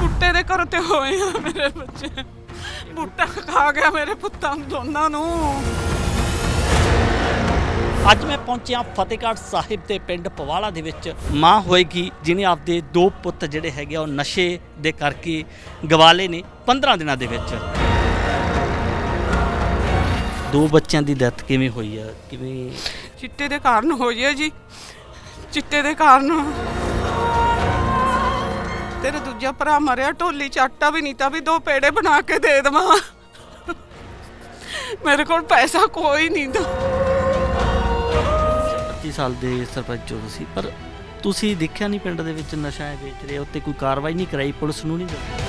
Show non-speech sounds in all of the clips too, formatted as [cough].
ਬੁੱਟੇ ਦੇ ਘਰ ਤੇ ਹੋਏ ਆ ਮੇਰੇ ਬੱਚੇ। ਬੁੱਟਾ ਖਾ ਗਿਆ ਮੇਰੇ ਪੁੱਤਾਂ ਨੂੰ ਦੋਨਾਂ ਨੂੰ। ਅੱਜ ਮੈਂ ਪਹੁੰਚਿਆ ਫਤਿਹਗੜ੍ਹ ਸਾਹਿਬ ਦੇ ਪਿੰਡ ਪਵਾਲਾ ਦੇ ਵਿੱਚ। ਮਾਂ ਹੋਏਗੀ ਜਿਨੇ ਆਪਦੇ ਦੋ ਪੁੱਤ ਜਿਹੜੇ ਹੈਗੇ ਆ ਉਹ ਨਸ਼ੇ ਦੇ ਕਰਕੇ ਗਵਾਲੇ ਨੇ 15 ਦਿਨਾਂ ਦੇ ਵਿੱਚ। ਦੋ ਬੱਚਿਆਂ ਦੀ ਡੈਥ ਕਿਵੇਂ ਹੋਈ ਆ? ਕਿਵੇਂ ਚਿੱਟੇ ਦੇ ਕਾਰਨ ਹੋਈ ਹੈ ਜੀ। ਚਿੱਟੇ ਦੇ ਕਾਰਨ ਤੇਰਾ ਦੂਜਾ ਭਰਾ ਮਰਿਆ ਢੋਲੀ ਚ ਆਟਾ ਵੀ ਨਹੀਂ ਤਾਂ ਵੀ ਦੋ ਪੇੜੇ ਬਣਾ ਕੇ ਦੇ ਦੇਵਾਂ। ਮੇਰੇ ਕੋਲ ਪੈਸਾ ਕੋਈ ਨਹੀਂ ਤਾਂ। 25 ਸਾਲ ਦੇ ਸਰਪੰਚ ਹੋ ਤੁਸੀਂ ਪਰ ਤੁਸੀਂ ਦੇਖਿਆ ਨਹੀਂ ਪਿੰਡ ਦੇ ਵਿੱਚ ਨਸ਼ਾ ਵੇਚ ਰਹੇ ਉੱਤੇ ਕੋਈ ਕਾਰਵਾਈ ਨਹੀਂ ਕਰਾਈ ਪੁਲਿਸ ਨੂੰ ਨਹੀਂ ਦੱਸਿਆ?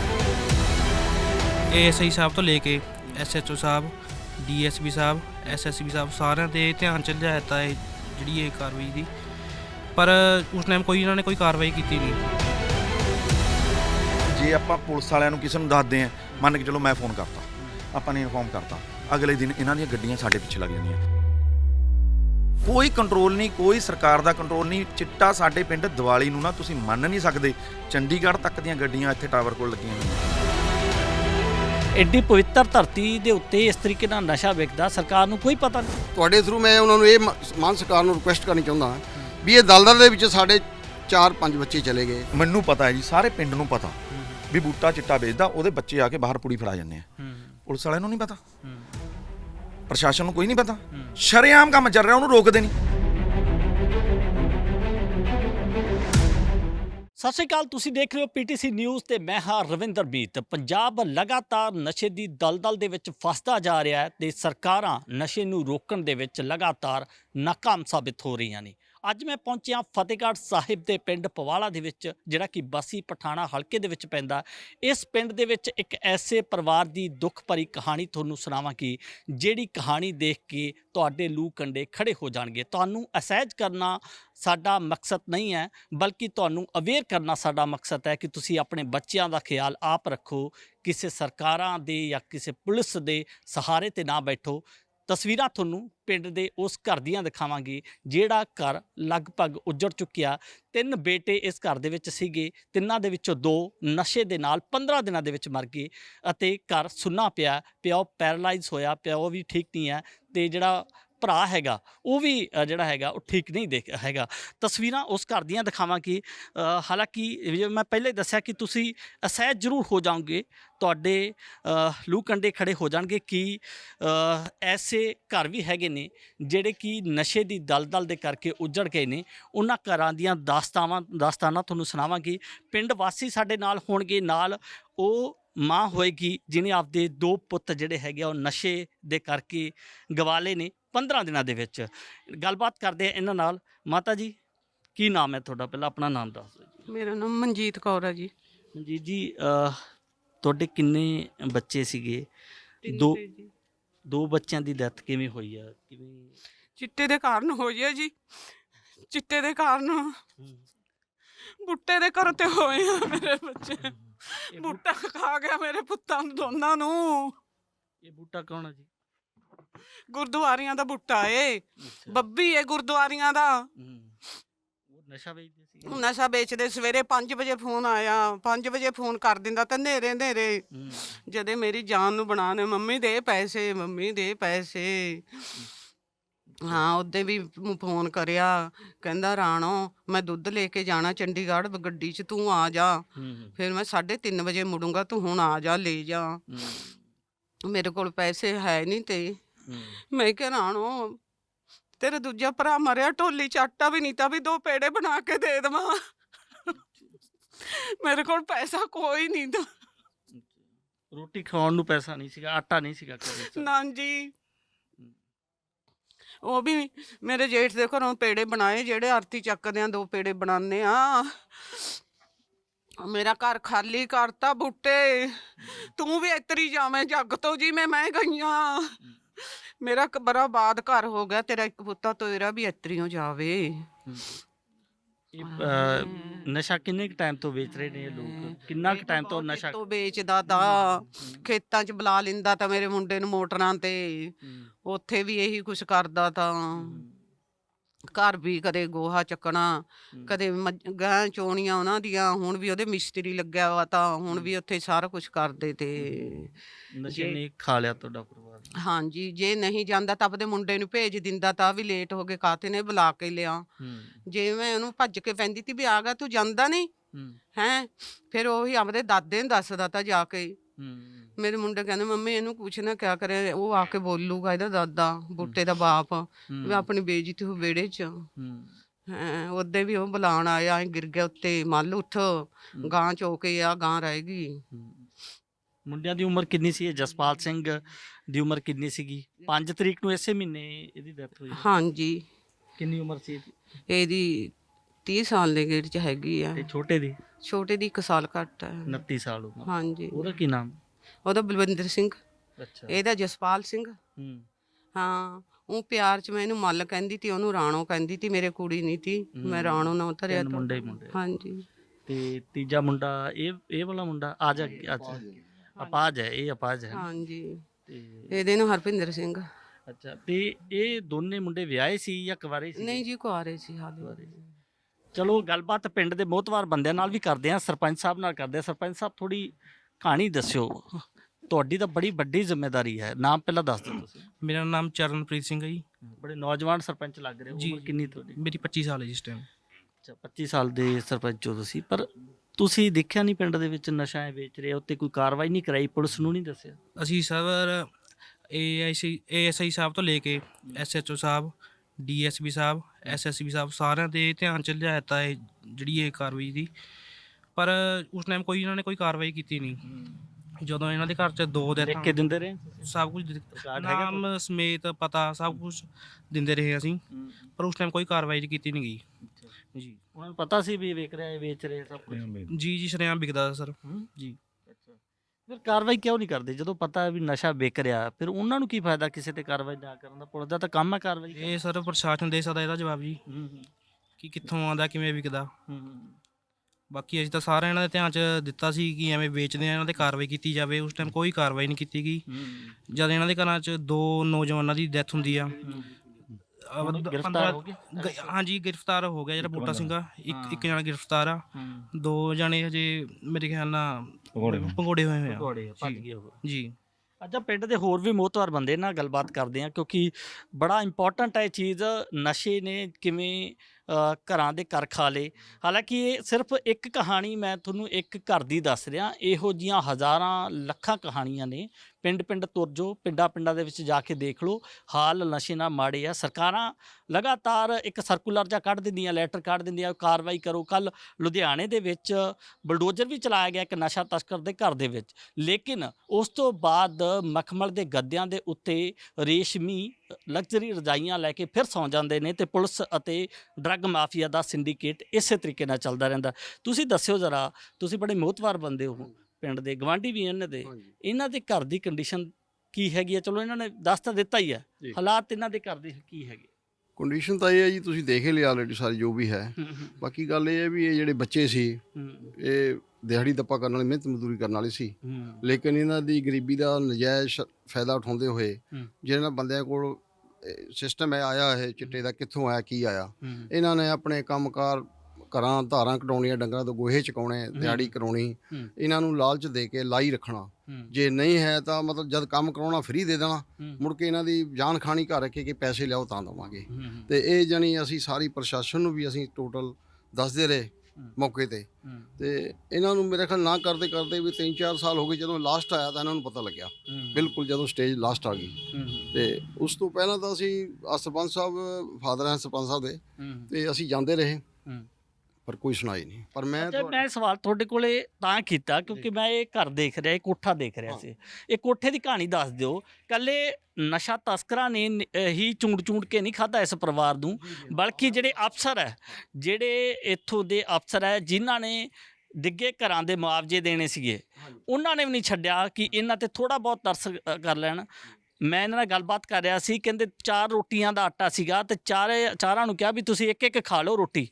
ਏਐਸਆਈ ਸਾਹਿਬ ਤੋਂ ਲੈ ਕੇ SHO sahib DSP sahib SSP sahib ਸਾਰਿਆਂ ਦੇ ਧਿਆਨ ਚ ਲਿਆਇਆ ਤਾ ਇਹ ਜਿਹੜੀ ਇਹ ਕਾਰਵਾਈ ਦੀ। ਪਰ ਉਸ ਟਾਈਮ ਕੋਈ ਇਹਨਾਂ ਨੇ ਕੋਈ ਕਾਰਵਾਈ ਕੀਤੀ ਨਹੀਂ। ਜੇ ਆਪਾਂ ਪੁਲਿਸ ਵਾਲਿਆਂ ਨੂੰ ਕਿਸੇ ਨੂੰ ਦੱਸਦੇ ਆ ਮੰਨ ਕੇ ਚਲੋ ਮੈਂ ਫੋਨ ਕਰਤਾ ਆਪਾਂ ਨੇ ਇਨਫੋਰਮ ਕਰਤਾ ਅਗਲੇ ਦਿਨ ਇਹਨਾਂ ਦੀਆਂ ਗੱਡੀਆਂ ਸਾਡੇ ਪਿੱਛੇ ਲੱਗ ਜਾਂਦੀਆਂ। ਕੋਈ ਕੰਟਰੋਲ ਨਹੀਂ ਕੋਈ ਸਰਕਾਰ ਦਾ ਕੰਟਰੋਲ ਨਹੀਂ ਚਿੱਟਾ ਸਾਡੇ ਪਿੰਡ ਦੀਵਾਲੀ ਨੂੰ ਨਾ ਤੁਸੀਂ ਮੰਨ ਨਹੀਂ ਸਕਦੇ ਚੰਡੀਗੜ੍ਹ ਤੱਕ ਦੀਆਂ ਗੱਡੀਆਂ ਇੱਥੇ ਟਾਵਰ ਕੋਲ ਲੱਗੀਆਂ ਹੋਈਆਂ। ਐਡੀ ਪਵਿੱਤਰ ਧਰਤੀ ਦੇ ਉੱਤੇ ਇਸ ਤਰੀਕੇ ਨਾਲ ਨਸ਼ਾ ਵਿਕਦਾ ਸਰਕਾਰ ਨੂੰ ਕੋਈ ਪਤਾ ਨਹੀਂ। ਤੁਹਾਡੇ ਥਰੂ ਮੈਂ ਉਹਨਾਂ ਨੂੰ ਇਹ ਮ- ਮਾਨ ਸਰਕਾਰ ਨੂੰ ਰਿਕੁਐਸਟ ਕਰਨੀ ਚਾਹੁੰਦਾ ਹਾਂ ਵੀ ਇਹ ਦਲਦਲ ਦੇ ਵਿੱਚ ਸਾਡੇ 4-5 ਬੱਚੇ ਚਲੇ ਗਏ। ਮੈਨੂੰ ਪਤਾ ਹੈ ਜੀ ਸਾਰੇ ਪਿੰਡ ਨੂੰ ਪਤਾ। ਵੀ ਬੂਟਾ ਚਿੱਟਾ ਵੇਚਦਾ ਉਹਦੇ ਬੱਚੇ ਆ ਕੇ ਬਾਹਰ ਪੁੜੀ ਫੜਾ ਜਾਂਦੇ ਆ। ਪੁਲਿਸ ਵਾਲਿਆਂ ਨੂੰ ਨਹੀਂ ਪਤਾ। ਪ੍ਰਸ਼ਾਸਨ ਨੂੰ ਕੋਈ ਨਹੀਂ ਪਤਾ। ਸ਼ਰੇਆਮ ਕੰਮ ਚੱਲ ਰਿਹਾ ਉਹਨੂੰ ਰੋਕਦੇ ਨਹੀਂ। ਸਤਿ ਸ਼੍ਰੀ ਅਕਾਲ ਤੁਸੀਂ ਦੇਖ ਰਹੇ ਹੋ ਪੀਟੀਸੀ ਨਿਊਜ਼ ਤੇ ਮੈਂ ਹਾਂ ਰਵਿੰਦਰ ਮੀਤ। ਪੰਜਾਬ ਲਗਾਤਾਰ ਨਸ਼ੇ ਦੀ ਦਲਦਲ ਦੇ ਵਿੱਚ ਫਸਦਾ ਜਾ ਰਿਹਾ ਹੈ ਤੇ ਸਰਕਾਰਾਂ ਨਸ਼ੇ ਨੂੰ ਰੋਕਣ ਦੇ ਵਿੱਚ ਲਗਾਤਾਰ ਨਾਕਾਮ ਸਾਬਿਤ ਹੋ ਰਹੀਆਂ ਨੇ। ਅੱਜ ਮੈਂ ਪਹੁੰਚਿਆ ਫਤਿਹਗੜ੍ਹ ਸਾਹਿਬ ਦੇ ਪਿੰਡ ਪਵਾਲਾ ਦੇ ਵਿੱਚ, ਜਿਹੜਾ ਕਿ ਬਾਸੀ ਪਠਾਣਾ ਹਲਕੇ ਦੇ ਵਿੱਚ ਪੈਂਦਾ। ਇਸ ਪਿੰਡ ਦੇ ਵਿੱਚ ਇੱਕ ਐਸੇ ਪਰਿਵਾਰ ਦੀ ਦੁੱਖ ਭਰੀ ਕਹਾਣੀ ਤੁਹਾਨੂੰ ਸੁਣਾਵਾਂਗੀ ਜਿਹੜੀ ਕਹਾਣੀ ਦੇਖ ਕੇ ਤੁਹਾਡੇ ਲੂ ਕੰਡੇ ਖੜੇ ਹੋ ਜਾਣਗੇ। ਤੁਹਾਨੂੰ ਅਸਹਿਜ ਕਰਨਾ ਸਾਡਾ ਮਕਸਦ ਨਹੀਂ ਹੈ, ਬਲਕਿ ਤੁਹਾਨੂੰ ਅਵੇਅਰ ਕਰਨਾ ਸਾਡਾ ਮਕਸਦ ਹੈ ਕਿ ਤੁਸੀਂ ਆਪਣੇ ਬੱਚਿਆਂ ਦਾ ਖਿਆਲ ਆਪ ਰੱਖੋ, ਕਿਸੇ ਸਰਕਾਰਾਂ ਦੇ ਜਾਂ ਕਿਸੇ ਪੁਲਿਸ ਦੇ ਸਹਾਰੇ ਤੇ ਨਾ ਬੈਠੋ। ਤਸਵੀਰਾਂ ਤੁਹਾਨੂੰ ਪਿੰਡ ਦੇ ਉਸ ਘਰ ਦੀਆਂ ਦਿਖਾਵਾਂਗੇ, ਜਿਹੜਾ ਘਰ ਲਗਭਗ ਉੱਜੜ ਚੁੱਕਿਆ। ਤਿੰਨ ਬੇਟੇ ਇਸ ਘਰ ਦੇ ਵਿੱਚ ਸੀਗੇ, ਤਿੰਨਾਂ ਦੇ ਵਿੱਚੋਂ ਦੋ ਨਸ਼ੇ ਦੇ ਨਾਲ 15 ਦਿਨਾਂ ਦੇ ਵਿੱਚ ਮਰ ਗਏ ਅਤੇ ਘਰ ਸੁੰਨਾ ਪਿਆ, ਪਿਓ ਪੈਰਾਲਾਈਜ਼ ਹੋਇਆ, ਪਿਓ ਵੀ ਠੀਕ ਨਹੀਂ ਹੈ ਤੇ ਜਿਹੜਾ ਭਰਾ ਹੈਗਾ ਉਹ ਵੀ ਜਿਹੜਾ ਹੈਗਾ ਉਹ ਠੀਕ ਨਹੀਂ ਦੇਖ ਹੈਗਾ। ਤਸਵੀਰਾਂ ਉਸ ਘਰ ਦੀਆਂ ਦਿਖਾਵਾਂਗੇ ਅ, ਹਾਲਾਂਕਿ ਮੈਂ ਪਹਿਲੇ ਦੱਸਿਆ ਕਿ ਤੁਸੀਂ ਅਸਹਿਜ ਜ਼ਰੂਰ ਹੋ ਜਾਓਗੇ ਤੁਹਾਡੇ ਲੂ ਕੰਡੇ ਖੜੇ ਹੋ ਜਾਣਗੇ ਕਿ ਐਸੇ ਘਰ ਵੀ ਹੈਗੇ ਨੇ ਜਿਹੜੇ ਕਿ ਨਸ਼ੇ ਦੀ ਦਲਦਲ ਦੇ ਕਰਕੇ ਉੱਜੜ ਗਏ ਨੇ। ਉਹਨਾਂ ਘਰਾਂ ਦੀਆਂ ਦਾਸਤਾਵਾਂ ਦਾਸਤਾਨਾਂ ਤੁਹਾਨੂੰ ਸੁਣਾਵਾਂਗੇ। ਪਿੰਡ ਵਾਸੀ ਸਾਡੇ ਨਾਲ ਹੋਣਗੇ ਨਾਲ ਉਹ ਮਾਂ ਹੋਏਗੀ ਜਿਨੇ ਆਪਦੇ ਦੋ ਪੁੱਤ ਜਿਹੜੇ ਹੈਗੇ ਆ ਉਹ ਨਸ਼ੇ ਦੇ ਕਰਕੇ ਗਵਾਲੇ ਨੇ 15 ਦਿਨਾਂ ਦੇ ਵਿੱਚ। ਗੱਲਬਾਤ ਕਰਦੇ ਆ ਇਹਨਾਂ ਨਾਲ। ਮਾਤਾ ਜੀ ਕੀ ਨਾਮ ਹੈ ਤੁਹਾਡਾ? ਪਹਿਲਾਂ ਆਪਣਾ ਨਾਮ ਦੱਸ ਦਿਓ ਜੀ। ਮੇਰਾ ਨਾਮ ਮਨਜੀਤ ਕੌਰ ਹੈ ਜੀ। ਮਨਜੀਤ ਜੀ ਅਹ, ਤੁਹਾਡੇ ਕਿੰਨੇ ਬੱਚੇ ਸੀਗੇ? ਦੋ ਜੀ। ਦੋ ਬੱਚਿਆਂ ਦੀ ਡੈਥ ਕਿਵੇਂ ਹੋਈ ਆ? ਕਿਵੇਂ? ਚਿੱਟੇ ਦੇ ਕਾਰਨ ਹੋਈ ਹੈ ਜੀ। ਚਿੱਟੇ ਦੇ ਕਾਰਨ ਬੁੱਟੇ ਦੇ ਘਰ ਤੇ ਹੋਏ ਆ ਮੇਰੇ ਬੱਚੇ। ਇਹ ਬੂ- ਬੁੱਟਾ ਖਾ ਗਿਆ ਮੇਰੇ ਪੁੱਤਾਂ ਨੂੰ ਦੋਨਾਂ ਨੂੰ। ਇਹ ਬੂਟਾ ਕੌਣ ਆ ਜੀ? ਗੁਰਦੁਆਰਿਆਂ ਦਾ ਬੁੱਟਾ ਏ। ਬੱਬੀ ਏ ਗੁਰਦੁਆਰਿਆਂ ਦਾ। ਹੂੰ। ਉਹ ਨਸ਼ਾ ਵੇਚਦੇ ਸੀ। ਨਸ਼ਾ ਵੇਚਦੇ ਸਵੇਰੇ 5 ਵਜੇ ਫੋਨ ਆਇਆ। 5 ਵਜੇ ਫੋਨ ਕਰ ਦਿੰਦਾ ਤਾਂ ਨੇਰੇ ਨੇਰੇ ਹੂੰ। ਜਦੇ ਮੇਰੀ ਜਾਨ ਨੂੰ ਬਣਾਣੇ ਮੰਮੀ ਦੇ ਪੈਸੇ ਮੰਮੀ ਦੇ ਪੈਸੇ। ਹਾਂ ਉਹਦੇ ਵੀ ਮ- ਫੋਨ ਕਰਿਆ ਕਹਿੰਦਾ ਰਾਣੋ ਮੈਂ ਦੁੱਧ ਲੈ ਕੇ ਜਾਣਾ ਚੰਡੀਗੜ੍ਹ ਬ- ਗੱਡੀ 'ਚ ਤੂੰ ਆ ਜਾ। ਹੂੰ ਫਿਰ ਮੈਂ 3:30 ਵਜੇ ਮੁੜੂੰਗਾ ਤੂੰ ਹੁਣ ਆ ਜਾ ਲੈ ਜਾ। ਮੇਰੇ ਕੋਲ ਪੈਸੇ ਹੈ ਨਹੀਂ ਤੇ। ਹੂੰ। ਮੈਂ ਕਿਹਾ ਰਾਣੋ ਤੇਰਾ ਦੂਜਾ ਭਰਾ ਮਰਿਆ ਢੋਲੀ ਚ ਆਟਾ ਵੀ ਨਹੀਂ ਤਾਂ ਵੀ ਦੋ ਪੇੜੇ ਬਣਾ ਕੇ ਦੇ ਦੇਵਾਂ। ਮੇਰੇ ਕੋਲ ਪੈਸਾ ਕੋਈ ਨਹੀਂ ਤਾਂ। ਰੋਟੀ ਖਾਣ ਨੂੰ ਪੈਸਾ ਨਹੀਂ ਸੀਗਾ ਆਟਾ ਨਹੀਂ ਸੀਗਾ ਘਰੇ। ਨਾਂ ਜੀ। ਉਹ ਵੀ ਮੇਰੇ ਜੇਠ ਦੇ ਘਰੋਂ ਪੇੜੇ ਬਣਾਏ, ਜਿਹੜੇ ਆਰਤੀ ਚੱਕਦੇ ਆ ਦੋ ਪੇੜੇ ਬਣਾਉਂਦੇ ਆ। ਮੇਰਾ ਘਰ ਖਾਲੀ ਕਰਤਾ ਬੁੱਟੇ। ਤੂੰ ਵੀ ਇਤਰੀ ਜਾਵੇਂ ਜੱਗ ਤੋਂ ਜੀ ਮੈਂ ਮੈਂ ਗਈਆਂ। ਮੇਰਾ ਕ- ਬੜਾ ਬਾਦ ਘਰ ਹੋ ਗਿਆ, ਤੇਰਾ ਇੱਕ ਪੁੱਤਾ ਤੇਰਾ ਵੀ ਇਤਰੀ ਹੋ ਜਾਵੇ। ਇਹ ਅਹ, ਨਸ਼ਾ ਕਿੰਨੇ ਕੁ ਟਾਈਮ ਤੋਂ ਵੇਚ ਰਹੇ ਨੇ ਇਹ ਲੋਕ? ਕਿੰਨਾ ਕੁ ਟਾਈਮ ਤੋਂ ਨਸ਼ਾ? ਤੋਂ ਵੇਚਦਾ ਤਾਂ। ਖੇਤਾਂ 'ਚ ਬੁਲਾ ਲਿੰਦਾ ਤਾਂ ਮੇਰੇ ਮੁੰਡੇ ਨੂੰ ਮੋਟਰਾਂ ਤੇ। ਉੱਥੇ ਵੀ ਇਹੀ ਕੁਛ ਕਰਦਾ ਤਾਂ। ਘਰ ਵੀ ਕਦੇ ਗੋਹਾ ਚੱਕਣਾ ਕਦੇ ਮੱਝ- ਗਾਂ ਚੋਣੀਆਂ ਉਹਨਾਂ ਦੀਆਂ। ਹੁਣ ਵੀ ਉਹਦੇ ਮਿਸਤਰੀ ਲੱਗਿਆ ਵਾ ਤਾਂ। ਹੁਣ ਵੀ ਉੱਥੇ ਸਾਰਾ ਕੁਝ ਕਰਦੇ ਤੇ। ਨਸ਼ੇ ਜੇ- ਨੇ ਖਾ ਲਿਆ ਤੁਹਾਡਾ ਪਰਿਵਾਰ? ਹਾਂਜੀ ਜੇ ਨਹੀਂ ਜਾਂਦਾ ਤਾਂ ਆਪਦੇ ਮੁੰਡੇ ਨੂੰ ਭੇਜ ਦਿੰਦਾ ਤਾਂ ਵੀ ਲੇਟ ਹੋ ਗਏ ਕਾਤੇ ਨੇ ਬੁਲਾ ਕੇ ਲਿਆ। ਹੂੰ। ਜੇ ਮੈਂ ਉਹਨੂੰ ਭੱਜ ਕੇ ਪੈਂਦੀ ਤੀ ਵੀ ਆ ਗਿਆ ਤੂੰ ਜਾਂਦਾ ਨਹੀਂ? ਹੂੰ। ਹੈ? ਫਿਰ ਉਹੀ ਆਪਦੇ ਦਾਦੇ ਨੂੰ ਦੱਸਦਾ ਤਾਂ ਜਾ ਕੇ। ਹੂੰ। ਮੇਰੇ ਮੁੰਡੇ ਕਹਿੰਦੇ ਮੰਮੀ ਇਹਨੂੰ ਪੁੱਛਣਾ ਕਿਆ ਕਰੇ ਉਹ ਆ ਕੇ ਬੋਲੂਗਾ ਇਹਦਾ ਦਾਦਾ ਬੁੱਟੇ ਦਾ ਬਾਪ। ਵੀ ਆਪਣੀ ਬੇਇੱਜ਼ਤੀ ਹੋ ਵਿਹੜੇ 'ਚ। ਹੂੰ। ਹੈਂ ਉਹਦੇ ਵੀ ਉਹ ਬੁਲਾਣ ਆਇਆ ਐ ਗਿਰ ਗਿਆ ਉੱਤੇ ਮੱਲ ਉੱਠ। ਗਾਂ ਚੋਕੇ ਆ ਗਾਂ ਰਹੇਗੀ ਹੂੰ। ਮੁੰਡਿਆਂ ਦੀ ਉਮਰ ਕਿੰਨੀ ਸੀ ਇਹ? ਜਸਪਾਲ ਸਿੰਘ ਦੀ ਉਮਰ ਕਿੰਨੀ ਸੀਗੀ? 5 ਤਰੀਕ ਨੂੰ ਇਸੇ ਮਹੀਨੇ ਇਹਦੀ ਡੈਥ ਹੋਈ। ਹਾਂਜੀ। ਕਿੰਨੀ ਉਮਰ ਸੀ ਇਹਦੀ? ਇਹਦੀ 30 ਸਾਲ ਦੇ ਗੇੜ 'ਚ ਹੈਗੀ ਆ। ਤੇ ਛੋਟੇ ਦੀ? ਛੋਟੇ ਦੀ 1 ਸਾਲ ਘੱਟ ਹੈ 29 ਸਾਲ ਉਮਰ। ਹਾਂਜੀ। ਉਹਦਾ ਕੀ ਨਾਮ? ਉਹਦਾ ਬਲਵਿੰਦਰ ਸਿੰਘ। ਅੱਛਾ। ਇਹਦਾ ਜਸਪਾਲ ਸਿੰਘ। ਹੂੰ। ਹਾਂ ਉਹ ਪਿਆਰ 'ਚ ਮੈਂ ਇਹਨੂੰ ਮੱਲ ਕਹਿੰਦੀ ਤੀ ਉਹਨੂੰ ਰਾਣੋ ਕਹਿੰਦੀ ਤੀ ਮੇਰੇ ਕੁੜੀ ਨਹੀਂ ਤੀ। ਮੈਂ ਰਾਣੋ ਨਾ ਉਤਰਿਆ ਤਿੰਨ ਮੁੰਡੇ ਹੀ ਮੁੰਡੇ ਹਾਂਜੀ। ਤੇ ਤੀਜਾ ਮੁੰਡਾ ਇਹ ਇਹ ਵਾਲਾ ਮੁੰਡਾ ਆ ਜਾ ਅੱਛਾ ਅਪਾਜ ਹੈ ਇਹ ਅਪਾਜ ਹੈ। ਹਾਂਜੀ। ਤੇ ਇਹਦੇ ਨੂੰ ਹਰਪਿੰਦਰ ਸਿੰਘ। ਅੱਛਾ ਤੇ ਇਹ ਦੋਨੇ ਮੁੰਡੇ ਵਿਆਹੇ ਸੀ ਜਾਂ ਕੁਵਾਰੇ ਸੀ? ਨਹੀਂ ਜੀ ਕੁਆਰੇ ਸੀ ਹਾਲੇ। ਚਲੋ ਗੱਲਬਾਤ ਪਿੰਡ ਦੇ ਮੋਤਵਾਰ ਬੰਦਿਆਂ ਨਾਲ ਵੀ ਕਰਦੇ ਆ ਸਰਪੰਚ ਸਾਹਿਬ ਨਾਲ ਕਰਦੇ ਆ। ਸਰਪੰਚ ਸਾਹਿਬ ਥੋੜੀ ਕਹਾਣੀ ਦੱਸਿਓ। ਤੁਹਾਡੀ ਤਾਂ ਬੜੀ ਵੱਡੀ ਜ਼ਿੰਮੇਵਾਰੀ ਹੈ। ਨਾਮ ਪਹਿਲਾਂ ਦੱਸ ਦਿਓ ਤੁਸੀਂ। ਮੇਰਾ ਨਾਮ ਚਰਨਪ੍ਰੀਤ ਸਿੰਘ ਹੈ ਜੀ। ਬੜੇ ਨੌਜਵਾਨ ਸਰਪੰਚ ਲੱਗ ਰਹੇ ਹੋ। ਉਮਰ ਕਿੰਨੀ ਤੁਹਾਡੀ? ਮੇਰੀ 25 ਸਾਲ ਹੈ ਜੀ ਇਸ ਟਾਈਮ ਅੱਛਾ 25 ਸਾਲ ਦੇ ਸਰਪੰਚ ਹੋ ਤੁਸੀਂ। ਪਰ ਤੁਸੀਂ ਦੇਖਿਆ ਨਹੀਂ ਪਿੰਡ ਦੇ ਵਿੱਚ ਨਸ਼ਾ ਵੇਚ ਰਹੇ ਉੱਤੇ ਕੋਈ ਕਾਰਵਾਈ ਨਹੀਂ ਕਰਾਈ ਪੁਲਿਸ ਨੂੰ ਨਹੀਂ ਦੱਸਿਆ? ਅਸੀਂ ਸਰ ਏਆਈਸੀ ਏਐਸਆਈ ਸਾਹਿਬ ਤੋਂ ਲੈ ਕੇ SHO sahib DSP sahib SSP sahib ਸਾਰਿਆਂ ਦੇ ਧਿਆਨ ਚ ਲਿਆਇਆ ਤਾ ਇਹ ਜਿਹੜੀ ਇਹ ਕਾਰਵਾਈ ਦੀ। ਪਰ ਉਸ ਟਾਈਮ ਕੋਈ ਇਹਨਾਂ ਨੇ ਕੋਈ ਕਾਰਵਾਈ ਕੀਤੀ ਨਹੀਂ। ਜਦੋਂ ਇਹਨਾਂ ਦੇ ਘਰ ਚ ਦੋ ਡੈਥਾਂ ਕੇ ਦਿੰਦੇ ਰਹੇ? ਸਭ ਕੁਝ ਰਿਕਾਰਡ ਹੈਗਾ ਨਾਮ ਸਮੇਤ ਪਤਾ ਸਭ ਕੁਝ ਦਿੰਦੇ ਰਹੇ ਅਸੀਂ। ਪਰ ਉਸ ਟਾਈਮ ਕੋਈ ਕਾਰਵਾਈ ਕੀਤੀ ਨਹੀਂ ਗਈ। ਜੀ। ਉਹਨਾਂ ਨੂੰ ਪਤਾ ਸੀ ਵੀ ਵੇਚ ਰਿਹਾ ਇਹ ਵੇਚ ਰਿਹਾ ਸਭ ਕੁਝ ਜੀ ਜੀ ਸ਼ਰੇਆਮ ਵਿਕਦਾ ਸਰ। ਹੂੰ। ਜੀ। ਅੱਛਾ। ਫਿਰ ਕਾਰਵਾਈ ਕਿਉਂ ਨਹੀਂ ਕਰਦੇ? ਜਦੋਂ ਪਤਾ ਹੈ ਵੀ ਨਸ਼ਾ ਵਿਕ ਰਿਹਾ ਫਿਰ ਉਹਨਾਂ ਨੂੰ ਕੀ ਫਾਇਦਾ ਕਿਸੇ ਤੇ ਕਾਰਵਾਈ ਨਾ ਕਰਨ ਦਾ? ਪੁਲਿਸ ਦਾ ਤਾਂ ਕੰਮ ਹੈ ਕਾਰਵਾਈ ਇਹ ਸਰ ਪ੍ਰਸ਼ਾਸਨ ਦੇ ਸਕਦਾ ਇਹਦਾ ਜਵਾਬ ਜੀ। ਹੂੰ ਹੂੰ, ਕਿ ਕਿੱਥੋਂ ਆਉਂਦਾ ਕਿਵੇਂ ਵਿਕਦਾ। ਹੂੰ ਹੂੰ। ਬਾਕੀ ਅਸੀਂ ਤਾਂ ਸਾਰਾ ਇਹਨਾਂ ਦੇ ਧਿਆਨ 'ਚ ਦਿੱਤਾ ਸੀ ਕਿ ਐਵੇਂ ਵੇਚਦੇ ਆ ਇਹਨਾਂ ਤੇ ਕਾਰਵਾਈ ਕੀਤੀ ਜਾਵੇ। ਉਸ ਟਾਈਮ ਕੋਈ ਕਾਰਵਾਈ ਨਹੀਂ ਕੀਤੀ ਗਈ। ਹੂੰ ਜਦ ਇਹਨਾਂ ਦੇ ਘਰਾਂ 'ਚ ਦੋ ਨੌਜਵਾਨਾਂ ਦੀ ਡੈਥ ਹੁੰਦੀ ਆ ਗ੍ਰਿਫਤਾਰ ਹੋ ਗਏ? ਗ- ਹਾਂਜੀ ਗ੍ਰਿਫਤਾਰ ਹੋ ਗਿਆ ਜਿਹੜਾ ਬੂਟਾ ਸਿੰਘ। ਇੱਕ ਇੱਕ ਜਣਾ ਗ੍ਰਿਫਤਾਰ ਆ। ਦੋ ਜਣੇ ਹਜੇ ਮੇਰੇ ਖਿਆਲ ਨਾਲ ਪੰਗੋੜੇ ਹੋਏ। ਹੋਏ ਆ। ਘੋੜੇ ਭੱਜ ਗਏ ਉਹ। ਜੀ। ਅੱਛਾ ਪਿੰਡ ਦੇ ਹੋਰ ਵੀ ਮੋਤਵਾਰ ਬੰਦੇ ਨਾਲ ਗੱਲਬਾਤ ਕਰਦੇ ਆ ਕਿਉਂਕਿ ਬੜਾ ਇੰਪੋਰਟੈਂਟ ਹੈ ਇਹ ਚੀਜ਼। ਨਸ਼ੇ ਨੇ ਕਿਵੇਂ ਘਰਾਂ ਦੇ ਕਰ ਖਾ ਲਏ ਹਾਲਾਂਕਿ ਇਹ ਸਿਰਫ ਇੱਕ ਕਹਾਣੀ ਮੈਂ ਤੁਹਾਨੂੰ ਇੱਕ ਘਰ ਦੀ ਦੱਸ ਰਿਹਾ। ਇਹੋ ਜੀਆਂ ਹਜ਼ਾਰਾਂ ਲੱਖਾਂ ਕਹਾਣੀਆਂ ਨੇ। ਪਿੰਡ ਪਿੰਡ ਤੁਰ ਜੋ ਪਿੰਡਾਂ ਪਿੰਡਾਂ ਦੇ ਵਿੱਚ ਜਾ ਕੇ ਦੇਖ ਲਓ। ਹਾਲ ਨਸ਼ੇ ਨਾਲ ਮਾੜੇ ਆ। ਸਰਕਾਰਾਂ ਲਗਾਤਾਰ ਇੱਕ ਸਰਕੂਲਰ ਜਾਂ ਕੱਢ ਦਿੰਦੀਆਂ, ਲੈਟਰ ਕੱਢ ਦਿੰਦੀਆਂ ਕਾਰਵਾਈ ਕਰੋ। ਕੱਲ ਲੁਧਿਆਣੇ ਦੇ ਵਿੱਚ ਬਲਡੋਜ਼ਰ ਵੀ ਚਲਾਇਆ ਗਿਆ ਇੱਕ ਨਸ਼ਾ ਤਸਕਰ ਦੇ ਘਰ ਦੇ ਵਿੱਚ। ਲੇਕਿਨ ਉਸ ਤੋਂ ਬਾਅਦ ਮਖਮਲ ਦੇ ਗੱਦਿਆਂ ਦੇ ਉੱਤੇ ਰੇਸ਼ਮੀ ਲਗਜ਼ਰੀ ਰਜਾਈਆਂ ਲੈ ਕੇ ਫਿਰ ਸੌਂ ਜਾਂਦੇ ਨੇ ਤੇ ਪੁਲਿਸ ਅਤੇ ਡਰੱਗ ਮਾਫੀਆ ਦਾ ਸਿੰਡੀਕੇਟ ਇਸੇ ਤਰੀਕੇ ਨਾਲ ਚੱਲਦਾ ਰਹਿੰਦਾ। ਤੁਸੀਂ ਦੱਸਿਓ ਜ਼ਰਾ ਤੁਸੀਂ ਬੜੇ ਮੋਹਤਵਾਰ ਬੰਦੇ ਹੋ ਪਿੰਡ ਦੇ ਗਵਾਂਢੀ ਵੀ ਇਹਨਾਂ ਦੇ। ਇਹਨਾਂ ਦੇ ਘਰ ਦੀ ਕੰਡੀਸ਼ਨ ਕੀ ਹੈਗੀ ਹੈ ਚਲੋ ਇਹਨਾਂ ਨੇ ਦੱਸ ਤਾਂ ਦਿੱਤਾ ਹੀ ਹੈ। ਹਾਲਾਤ ਇਹਨਾਂ ਦੇ ਘਰ ਦੇ ਕੀ ਹੈਗੇ? ਕੰਡੀਸ਼ਨ ਤਾਂ ਇਹ ਹੈ ਜੀ ਤੁਸੀਂ ਦੇਖ ਹੀ ਲਿਆ ਆਲਰੇਡੀ ਸਾਰੀ ਜੋ ਵੀ ਹੈ। ਬਾਕੀ ਗੱਲ ਇਹ ਹੈ ਵੀ ਇਹ ਜਿਹੜੇ ਬੱਚੇ ਸੀ ਇਹ ਦਿਹਾੜੀ ਦੱਪਾ ਕਰਨ ਵਾਲੇ ਮਿਹਨਤ ਮਜ਼ਦੂਰੀ ਕਰਨ ਵਾਲੇ ਸੀ। ਲੇਕਿਨ ਇਹਨਾਂ ਦੀ ਗਰੀਬੀ ਦਾ ਨਜਾਇਜ਼ ਫਾਇਦਾ ਉਠਾਉਂਦੇ ਹੋਏ। ਜਿਹਨਾਂ ਬੰਦਿਆਂ ਕੋਲ ਸਿਸਟਮ ਹੈ ਆਇਆ ਹੈ ਚਿੱਟੇ ਦਾ ਕਿੱਥੋਂ ਆਇਆ ਕੀ ਆਇਆ? ਇਹਨਾਂ ਨੇ ਆਪਣੇ ਕੰਮਕਾਰ ਘਰਾਂ ਧਾਰਾਂ ਕਢਾਉਣੀਆਂ ਡੰਗਰਾਂ ਤੋਂ ਗੋਹੇ ਚਕਾਉਣੇ ਦਿਹਾੜੀ ਕਰਾਉਣੀ। ਇਹਨਾਂ ਨੂੰ ਲਾਲਚ ਦੇ ਕੇ ਲਾਈ ਰੱਖਣਾ। ਜੇ ਨਹੀਂ ਹੈ ਤਾਂ ਮਤਲਬ ਜਦ ਕੰਮ ਕਰਾਉਣਾ ਫ੍ਰੀ ਦੇ ਦੇਣਾ। ਮੁੜ ਕੇ ਇਹਨਾਂ ਦੀ ਜਾਨ ਖਾਣੀ ਘਰ ਰੱਖੇ ਕਿ ਪੈਸੇ ਲਿਆਓ ਤਾਂ ਦਵਾਂਗੇ। ਤੇ ਇਹ ਜਣੀ ਅਸੀਂ ਸਾਰੀ ਪ੍ਰਸ਼ਾਸਨ ਨੂੰ ਵੀ ਅਸੀਂ ਟੋਟਲ ਦੱਸਦੇ ਰਹੇ। ਮੌਕੇ ਤੇ। ਤੇ ਇਹਨਾਂ ਨੂੰ ਮੇਰੇ ਖਿਆਲ ਨਾ ਕਰਦੇ ਕਰਦੇ ਵੀ 3-4 ਸਾਲ ਹੋ ਗਏ ਜਦੋਂ ਲਾਸਟ ਆਇਆ ਤਾਂ ਇਹਨਾਂ ਨੂੰ ਪਤਾ ਲੱਗਿਆ। ਬਿਲਕੁਲ ਜਦੋਂ ਸਟੇਜ ਲਾਸਟ ਆ ਗਈ। ਤੇ ਉਸ ਤੋਂ ਪਹਿਲਾਂ ਤਾਂ ਅਸੀਂ ਸਰਪੰਚ ਸਾਹਿਬ ਫਾਦਰ ਹੈ ਸਰਪੰਚ ਸਾਹਿਬ ਦੇ। ਤੇ ਅਸੀਂ ਜਾਂਦੇ ਰਹੇ। ਪਰ ਕੋਈ ਸੁਣਾਈ ਨਹੀਂ। ਪਰ ਮੈਂ ਤੁਹਾ- ਮੈਂ ਸਵਾਲ ਤੁਹਾਡੇ ਕੋਲੇ ਤਾਂ ਕੀਤਾ ਕਿਉਂਕਿ ਮੈਂ ਇਹ ਘਰ ਦੇਖ ਰਿਹਾ ਇਹ ਕੋਠਾ ਦੇਖ ਰਿਹਾ ਸੀ। ਇਹ ਕੋਠੇ ਦੀ ਕਹਾਣੀ ਦੱਸ ਦਿਓ। ਕੱਲੇ ਨਸ਼ਾ ਤਸਕਰਾਂ ਨੇ ਹੀ ਚੂੰਡ ਚੂੰਡ ਕੇ ਨਹੀਂ ਖਾਦਾ ਇਸ ਪਰਿਵਾਰ ਨੂੰ। ਬਲਕਿ ਜਿਹੜੇ ਅਫਸਰ ਹੈ ਜਿਹੜੇ ਇੱਥੋਂ ਦੇ ਅਫਸਰ ਹੈ ਜਿਨ੍ਹਾਂ ਨੇ ਡਿੱਗੇ ਘਰਾਂ ਦੇ ਮੁਆਵਜ਼ੇ ਦੇਣੇ ਸੀਗੇ ਉਹਨਾਂ ਨੇ ਵੀ ਨਹੀਂ ਛੱਡਿਆ ਕਿ ਇਹਨਾਂ ਤੇ ਥੋੜਾ ਬਹੁਤ ਤਰਸ ਕਰ ਲੈਣ। ਮੈਂ ਇਹਨਾਂ ਨਾਲ ਗੱਲਬਾਤ ਕਰ ਰਿਹਾ ਸੀ ਕਹਿੰਦੇ ਚਾਰ ਰੋਟੀਆਂ ਦਾ ਆਟਾ ਸੀਗਾ ਤੇ ਚਾਰੇ ਚਾਰਾਂ ਨੂੰ ਕਿਹਾ ਵੀ ਤੁਸੀਂ ਇੱਕ ਇੱਕ ਖਾ ਲਓ ਰੋਟੀ।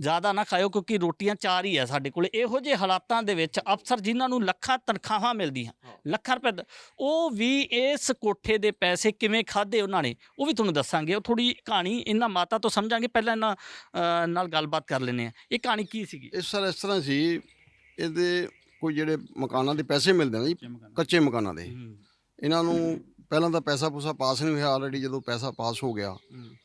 ਜ਼ਿਆਦਾ ਨਾ ਖਾਇਓ ਕਿਉਂਕਿ ਰੋਟੀਆਂ ਚਾਰ ਹੀ ਆ ਸਾਡੇ ਕੋਲ। ਇਹੋ ਜਿਹੇ ਹਾਲਾਤਾਂ ਦੇ ਵਿੱਚ ਅਫਸਰ ਜਿਨ੍ਹਾਂ ਨੂੰ ਲੱਖਾਂ ਤਨਖਾਹਾਂ ਮਿਲਦੀਆਂ ਲੱਖਾਂ ਰੁਪਏ ਦ- ਉਹ ਵੀ ਇਸ ਕੋਠੇ ਦੇ ਪੈਸੇ ਕਿਵੇਂ ਖਾਦੇ ਉਹਨਾਂ ਨੇ ਉਹ ਵੀ ਤੁਹਾਨੂੰ ਦੱਸਾਂਗੇ। ਉਹ ਥੋੜੀ ਕਹਾਣੀ ਇਹਨਾਂ ਮਾਤਾ ਤੋਂ ਸਮਝਾਂਗੇ ਪਹਿਲਾਂ ਇਹਨਾਂ ਅ, ਨਾਲ ਗੱਲਬਾਤ ਕਰ ਲੈਂਦੇ ਆ ਇਹ ਕਹਾਣੀ ਕੀ ਸੀਗੀ? ਇਸ ਤਰ੍ਹਾਂ ਇਸ ਤਰ੍ਹਾਂ ਸੀ ਇਹਦੇ ਕੋਈ ਜਿਹੜੇ ਮਕਾਨਾਂ ਦੇ ਪੈਸੇ ਮਿਲਦੇ ਨੇ ਜੀ ਕੱਚੇ ਮਕਾਨਾਂ ਦੇ। ਇਹਨਾਂ ਨੂੰ ਪਹਿਲਾਂ ਤਾਂ ਪੈਸਾ ਪੂਸਾ ਪਾਸ ਨਹੀਂ ਹੋਇਆ ਆਲਰੇਡੀ ਜਦੋਂ ਪੈਸਾ ਪਾਸ ਹੋ ਗਿਆ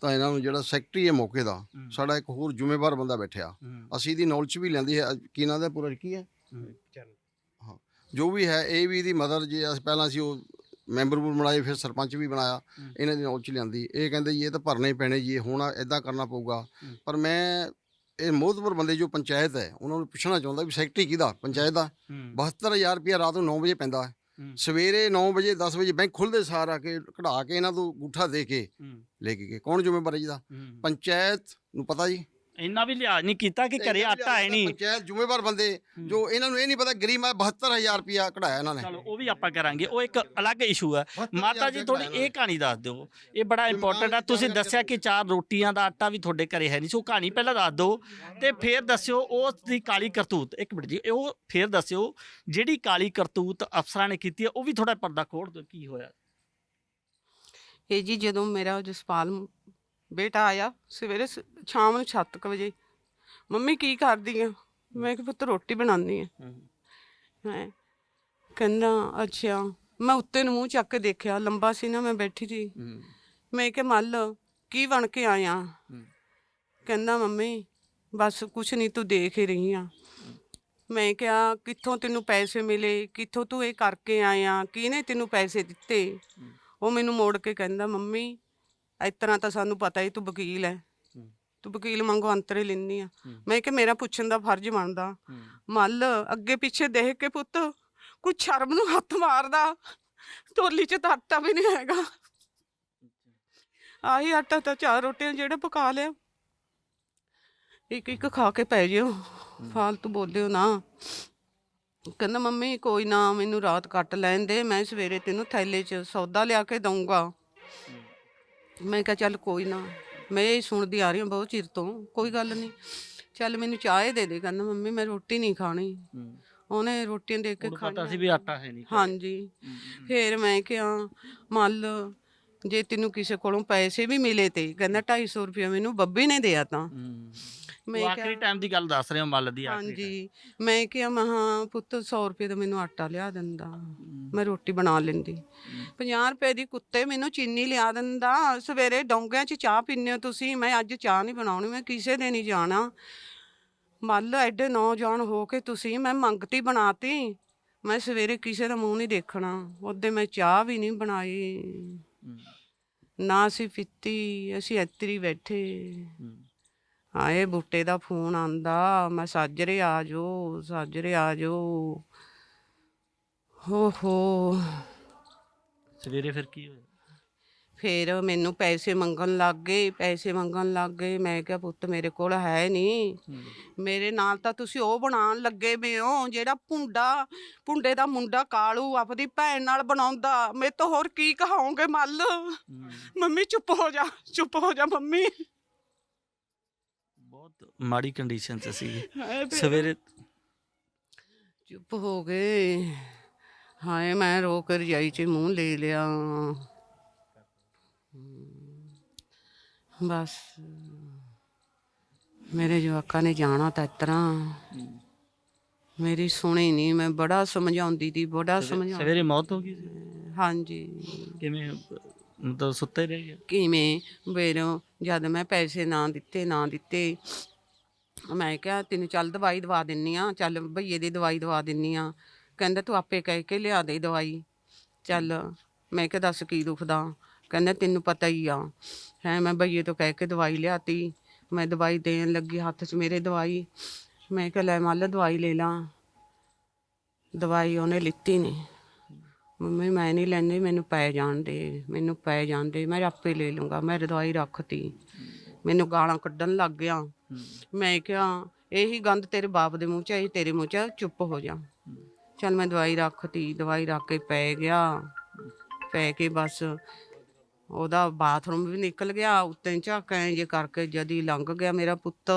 ਤਾਂ ਇਹਨਾਂ ਨੂੰ ਜਿਹੜਾ ਸੈਕਟਰੀ ਹੈ ਮੌਕੇ ਦਾ ਸਾਡਾ ਇੱਕ ਹੋਰ ਜ਼ਿੰਮੇਵਾਰ ਬੰਦਾ ਬੈਠਿਆ। ਅਸੀਂ ਇਹਦੀ ਨੌਲੇਜ ਵੀ ਲੈਂਦੀ ਹੈ। ਕੀ ਨਾਂ ਦਾ ਪੂਰਾ ਕੀ ਹੈ? ਹਾਂ। ਜੋ ਵੀ ਹੈ ਇਹ ਵੀ ਇਹਦੀ ਮਦਦ ਜੇ ਅਸੀਂ ਪਹਿਲਾਂ ਅਸੀਂ ਉਹ ਮੈਂਬਰ ਵੀ ਬਣਾਏ ਫਿਰ ਸਰਪੰਚ ਵੀ ਬਣਾਇਆ ਇਹਨਾਂ ਦੀ ਨੌਲੇਜ ਲਿਆਂਦੀ। ਇਹ ਕਹਿੰਦੇ ਜੀ ਇਹ ਤਾਂ ਭਰਨੇ ਹੀ ਪੈਣੇ ਜੀ ਹੁਣ ਇਦਾਂ ਕਰਨਾ ਪਊਗਾ। ਪਰ ਮੈਂ ਇਹ ਮੋਹਤਵਰ ਬੰਦੇ ਜੋ ਪੰਚਾਇਤ ਹੈ ਉਹਨਾਂ ਨੂੰ ਪੁੱਛਣਾ ਚਾਹੁੰਦਾ ਵੀ ਸੈਕਟਰੀ ਕਿਹਦਾ ਪੰਚਾਇਤ ਦਾ? 72000 ਰੁਪਇਆ ਰਾਤ ਨੂੰ 9 ਵਜੇ ਪੈਂਦਾ। ਹੈ ਸਵੇਰੇ 9 ਵਜੇ 10 ਵਜੇ ਬੈਂਕ ਖੁੱਲਦੇ ਸਾਰ ਆ ਕੇ ਕਢਾ ਕੇ ਇਹਨਾਂ ਤੋਂ ਗੁੱਠਾ ਦੇ ਕੇ ਲੈ ਕੇ ਗਏ। ਕੌਣ ਜ਼ਿੰਮੇਵਾਰ ਹੈ ਜੀ ਦਾ ਪੰਚਾਇਤ ਨੂੰ ਪਤਾ ਜੀ? ਇੰਨਾ ਵੀ ਲਿਹਾਜ਼ ਨਹੀਂ ਕੀਤਾ ਕਿ ਘਰੇ ਆਟਾ ਹੈ ਨਹੀਂ ਪੰਚਾਇਤ ਜ਼ਿੰਮੇਵਾਰ ਬੰਦੇ ਜੋ ਇਹਨਾਂ ਨੂੰ ਇਹ ਨਹੀਂ ਪਤਾ ਗਰੀਬ ਮੈਂ 72000 ਰੁਪਇਆ ਕਢਾਇਆ ਇਹਨਾਂ ਨੇ। ਚਲੋ ਉਹ ਵੀ ਆਪਾਂ ਕਰਾਂਗੇ ਉਹ ਇੱਕ ਅਲੱਗ ਇਸ਼ੂ ਹੈ ਮਾਤਾ ਜੀ ਥੋੜੀ ਇਹ ਕਹਾਣੀ ਦੱਸ ਦਿਓ। ਇਹ ਬੜਾ ਇੰਪੋਰਟੈਂਟ ਹੈ ਤੁਸੀਂ ਦੱਸਿਆ ਕਿ ਚਾਰ ਰੋਟੀਆਂ ਦਾ ਆਟਾ ਵੀ ਤੁਹਾਡੇ ਘਰੇ ਹੈ ਨਹੀਂ ਸੋ ਕਹਾਣੀ ਪਹਿਲਾਂ ਦੱਸ ਦਿਓ ਤੇ ਫਿਰ ਦੱਸਿਓ ਉਸ ਦੀ ਕਾਲੀ ਕਰਤੂਤ। ਇੱਕ ਮਿੰਟ ਜੀ ਉਹ ਫਿਰ ਦੱਸਿਓ ਜਿਹੜੀ ਕਾਲੀ ਕਰਤੂਤ ਅਫਸਰਾਂ ਨੇ ਕੀਤੀ ਹੈ ਉਹ ਵੀ ਥੋੜਾ ਪਰਦਾ ਖੋੜ ਦਿਓ ਕੀ ਹੋਇਆ। ਇਹ ਜੀ ਜਦੋਂ ਮੇਰਾ ਜਸਪਾਲ ਬੇਟਾ ਆਇਆ ਸਵੇਰੇ ਸ- ਸ਼ਾਮ ਨੂੰ 7 ਵਜੇ। ਮੰਮੀ ਕੀ ਕਰਦੀ ਆ? ਮੈਂ ਕਿਹਾ ਪੁੱਤ ਰੋਟੀ ਬਣਾਉਂਦੀ ਆ। ਹੈ। ਕਹਿੰਦਾ ਅੱਛਾ। ਮੈਂ ਉੱਤੇ ਨੂੰ ਮੂੰਹ ਚੱਕ ਕੇ ਦੇਖਿਆ ਲੰਬਾ ਸੀ ਨਾ ਮੈਂ ਬੈਠੀ ਸੀ। ਮੈਂ ਕਿਹਾ ਮੱਲ ਕੀ ਬਣ ਕੇ ਆਇਆ? ਕਹਿੰਦਾ ਮੰਮੀ ਬਸ ਕੁਛ ਨਹੀਂ ਤੂੰ ਦੇਖ ਹੀ ਰਹੀ ਆ। ਮੈਂ ਕਿਹਾ ਕਿੱਥੋਂ ਤੈਨੂੰ ਪੈਸੇ ਮਿਲੇ? ਕਿੱਥੋਂ ਤੂੰ ਇਹ ਕਰਕੇ ਆਇਆ? ਕਿਹਨੇ ਤੈਨੂੰ ਪੈਸੇ ਦਿੱਤੇ? ਉਹ ਮੈਨੂੰ ਮੋੜ ਕੇ ਕਹਿੰਦਾ ਮੰਮੀ ਇਸ ਤਰ੍ਹਾਂ ਤਾਂ ਸਾਨੂੰ ਪਤਾ ਹੀ ਤੂੰ ਵਕੀਲ ਹੈ। ਤੂੰ ਵਕੀਲ ਵਾਂਗੂ ਅੰਤਰੇ ਲੈਂਦੀ ਆ। ਮੈਂ ਕਿ ਮੇਰਾ ਪੁੱਛਣ ਦਾ ਫਰਜ਼ ਬਣਦਾ। ਮੱਲ ਅੱਗੇ ਪਿੱਛੇ ਦੇਖ ਕੇ ਪੁੱਤ ਕੋਈ ਸ਼ਰਮ ਨੂੰ ਹੱਥ ਮਾਰਦਾ। ਢੋਲੀ 'ਚ ਤਾਂ ਆਟਾ ਵੀ ਨਹੀਂ ਹੈਗਾ। ਆਹੀ ਆਟਾ ਤਾਂ ਚਾਰ ਰੋਟੀਆਂ ਜਿਹੜੇ ਪਕਾ ਲਿਆ। ਇੱਕ ਇੱਕ ਖਾ ਕੇ ਪੈ ਜਿਓ। ਫਾਲਤੂ ਬੋਲਿਓ ਨਾ। ਕਹਿੰਦਾ ਮੰਮੀ ਕੋਈ ਨਾ ਮੈਨੂੰ ਰਾਤ ਕੱਟ ਲੈਣ ਦੇ। ਮੈਂ ਸਵੇਰੇ ਤੈਨੂੰ ਥੈਲੇ 'ਚ ਸੌਦਾ ਲਿਆ ਕੇ ਦਊਂਗਾ। ਮੈਂ ਕਿਹਾ ਚੱਲ ਕੋਈ ਨਾ ਮੈਂ ਇਹ ਸੁਣਦੀ ਆ ਰਹੀ ਹਾਂ ਬਹੁਤ ਚਿਰ ਤੋਂ ਕੋਈ ਗੱਲ ਨਹੀਂ। ਚੱਲ ਮੈਨੂੰ ਚਾਹ ਹੀ ਦੇ ਦੇ ਕਹਿੰਦਾ ਮੰਮੀ ਮੈਂ ਰੋਟੀ ਨਹੀਂ ਖਾਣੀ। ਉਹਨੇ ਰੋਟੀਆਂ ਦੇ ਕੇ ਉਹਨੂੰ ਪਤਾ ਖਾਣੀ ਸੀ ਵੀ ਆਟਾ ਹੈ ਨਹੀਂ। ਹਾਂਜੀ। ਫਿਰ ਮੈਂ ਕਿਹਾ ਮੰਨ ਜੇ ਤੈਨੂੰ ਕਿਸੇ ਕੋਲੋਂ ਪੈਸੇ ਵੀ ਮਿਲੇ ਤੇ ਕਹਿੰਦਾ 250 ਰੁਪਏ ਮੈਨੂੰ ਬੱਬੀ ਨੇ ਦਿਆ ਤਾਂ। ਮੈਂ ਮੈਂ ਆਖਰੀ ਟਾਈਮ ਦੀ ਗੱਲ ਦੱਸ ਰਹੇ ਹੋ ਮੱਲ ਦੀ ਆਖਰੀ ਹਾਂਜੀ। ਮੈਂ ਕਿਹਾ ਮਹਾ ਪੁੱਤ 100 ਰੁਪਏ ਦਾ ਮੈਨੂੰ ਆਟਾ ਲਿਆ ਦਿੰਦਾ। ਮੈਂ ਰੋਟੀ ਬਣਾ ਲੈਂਦੀ। 50 ਰੁਪਏ ਦੀ ਕੁੱਤੇ ਮੈਨੂੰ ਚੀਨੀ ਲਿਆ ਦਿੰਦਾ। ਸਵੇਰੇ ਡੋਂਗਿਆਂ 'ਚ ਚਾਹ ਪੀਂਦੇ ਹੋ ਤੁਸੀਂ। ਮੈਂ ਅੱਜ ਚਾਹ ਨਹੀਂ ਬਣਾਉਣੀ ਮੈਂ ਕਿਸੇ ਦੇ ਨਹੀਂ ਜਾਣਾ। ਮੱਲ ਐਡੇ ਨੌਜਵਾਨ ਹੋ ਕੇ ਤੁਸੀਂ ਮੈਂ ਮੰਗਤੀ ਬਣਾਤੀ। ਮੈਂ ਸਵੇਰੇ ਕਿਸੇ ਦਾ ਮੂੰਹ ਨਹੀਂ ਦੇਖਣਾ। ਉਹਦੇ ਮੈਂ ਚਾਹ ਵੀ ਨਹੀਂ ਬਣਾਈ। ਨਾ ਅਸੀਂ ਪੀਤੀ ਅਸੀਂ ਇੱਤਰੀ ਬੈਠੇ। ਆਏ ਬੁੱਟੇ ਦਾ ਫੋਨ ਆਂਦਾ ਮੈਂ ਸਾਜਰੇ ਆ ਜੋ ਸਾਜਰੇ ਆ ਜੋ। ਹੋ ਹੋ ਸਵੇਰੇ ਫਿਰ ਕੀ ਹੋਇਆ? ਫਿਰ ਮੈਨੂੰ ਪੈਸੇ ਮੰਗਣ ਲੱਗ ਗਏ ਪੈਸੇ ਮੰਗਣ ਲੱਗ ਗਏ। ਮੈਂ ਕਿਹਾ ਪੁੱਤ ਮੇਰੇ ਕੋਲ ਹੈ ਨਹੀਂ ਮੇਰੇ ਨਾਲ ਤਾਂ ਤੁਸੀਂ ਉਹ ਬਣਾਉਣ ਲੱਗੇ ਵੇ ਹੋ ਜਿਹੜਾ ਪੁੰਡਾ ਪੁੰਡੇ ਦਾ ਮੁੰਡਾ ਕਾਲੂ ਆਪਦੀ ਭੈਣ ਨਾਲ ਬਣਾਉਂਦਾ। ਮੈਂ ਤਾਂ ਹੋਰ ਕੀ ਕਹਾਉਂਗੇ ਮੱਲ? ਮੰਮੀ ਚੁੱਪ ਹੋ ਜਾ ਚੁੱਪ ਹੋ ਜਾ ਮੰਮੀ। ਮਾੜੀ ਕੰਡੀਸ਼ਨ 'ਚ ਸੀ [laughs] ਸਵੇਰੇ ਚੁੱਪ ਹੋ ਗਏ। ਹਾਏ ਮੈਂ ਰੋ ਕੇ ਰਜਾਈ 'ਚ ਮੂੰਹ ਲੈ ਲਿਆ। ਬਸ। ਮੇਰੇ ਜਵਾਕਾਂ ਨੇ ਜਾਣਾ ਤਾਂ ਇਸ ਤਰ੍ਹਾਂ। ਮੇਰੀ ਸੁਣੀ ਨਹੀਂ ਮੈਂ ਬੜਾ ਸਮਝਾਉਂਦੀ ਦੀ ਬੜਾ ਸਮਝਾਉਂਦੀ ਸਵੇਰੇ ਮੌਤ ਹੋ ਗਈ ਸੀ? ਹਾਂਜੀ। ਕਿਵੇਂ ਮਤਲਬ ਸੁੱਤੇ ਰਹਿ ਕਿਵੇਂ? ਬੇਰੋਂ ਜਦ ਮੈਂ ਪੈਸੇ ਨਾ ਦਿੱਤੇ ਨਾ ਦਿੱਤੇ ਮੈਂ ਕਿਹਾ ਤੈਨੂੰ ਚੱਲ ਦਵਾਈ ਦਵਾ ਦਿੰਨੀ ਆ, ਚੱਲ ਭਈਏ ਦੀ ਦਵਾਈ ਦਵਾ ਦਿੰਨੀ ਆ। ਕਹਿੰਦਾ ਤੂੰ ਆਪੇ ਕਹਿ ਕੇ ਲਿਆ ਦੇ ਦਵਾਈ। ਚੱਲ ਮੈਂ ਕਿਹਾ ਦੱਸ ਕੀ ਦੁਖਦਾ। ਕਹਿੰਦਾ ਤੈਨੂੰ ਪਤਾ ਹੀ ਆ। ਹੈ, ਮੈਂ ਭਈਏ ਤੋਂ ਕਹਿ ਕੇ ਦਵਾਈ ਲਿਆਤੀ। ਮੈਂ ਦਵਾਈ ਦੇਣ ਲੱਗੀ ਹੱਥ 'ਚ ਮੇਰੇ ਦਵਾਈ। ਮੈਂ ਕਿਹਾ ਲੈ ਮੱਲ ਦਵਾਈ ਲੈ ਲਾਂ। ਦਵਾਈ ਉਹਨੇ ਲਿੱਤੀ ਨਹੀਂ ਮੰਮੀ ਮੈਂ ਨਹੀਂ ਲੈਣੀ ਮੈਨੂੰ ਪੈ ਜਾਣ ਦੇ, ਮੈਨੂੰ ਪੈ ਜਾਣ ਦੇ, ਮੈਂ ਆਪੇ ਲੈ ਲੂੰਗਾ, ਮੈਂ ਦਵਾਈ ਰੱਖਤੀ। ਮੈਨੂੰ ਗਾਲਾਂ ਕੱਢਣ ਲੱਗ ਗਿਆ। ਮੈਂ ਕਿਹਾ ਇਹੀ ਗੰਦ ਤੇਰੇ ਬਾਪ ਦੇ ਮੂੰਹ ਚ ਆਈ ਤੇਰੇ ਮੂੰਹ ਚ ਚੁੱਪ ਹੋ ਜਾ। ਚੱਲ ਮੈਂ ਦਵਾਈ ਰੱਖਤੀ ਦਵਾਈ ਰੱਖ ਕੇ ਪੈ ਗਿਆ। ਪੈ ਕੇ ਬਸ ਉਹਦਾ ਬਾਥਰੂਮ ਵੀ ਨਿਕਲ ਗਿਆ ਉੱਤੇ ਝਾਕਾਂ ਜੇ ਕਰਕੇ ਜਦੀ ਲੰਘ ਗਿਆ ਮੇਰਾ ਪੁੱਤ।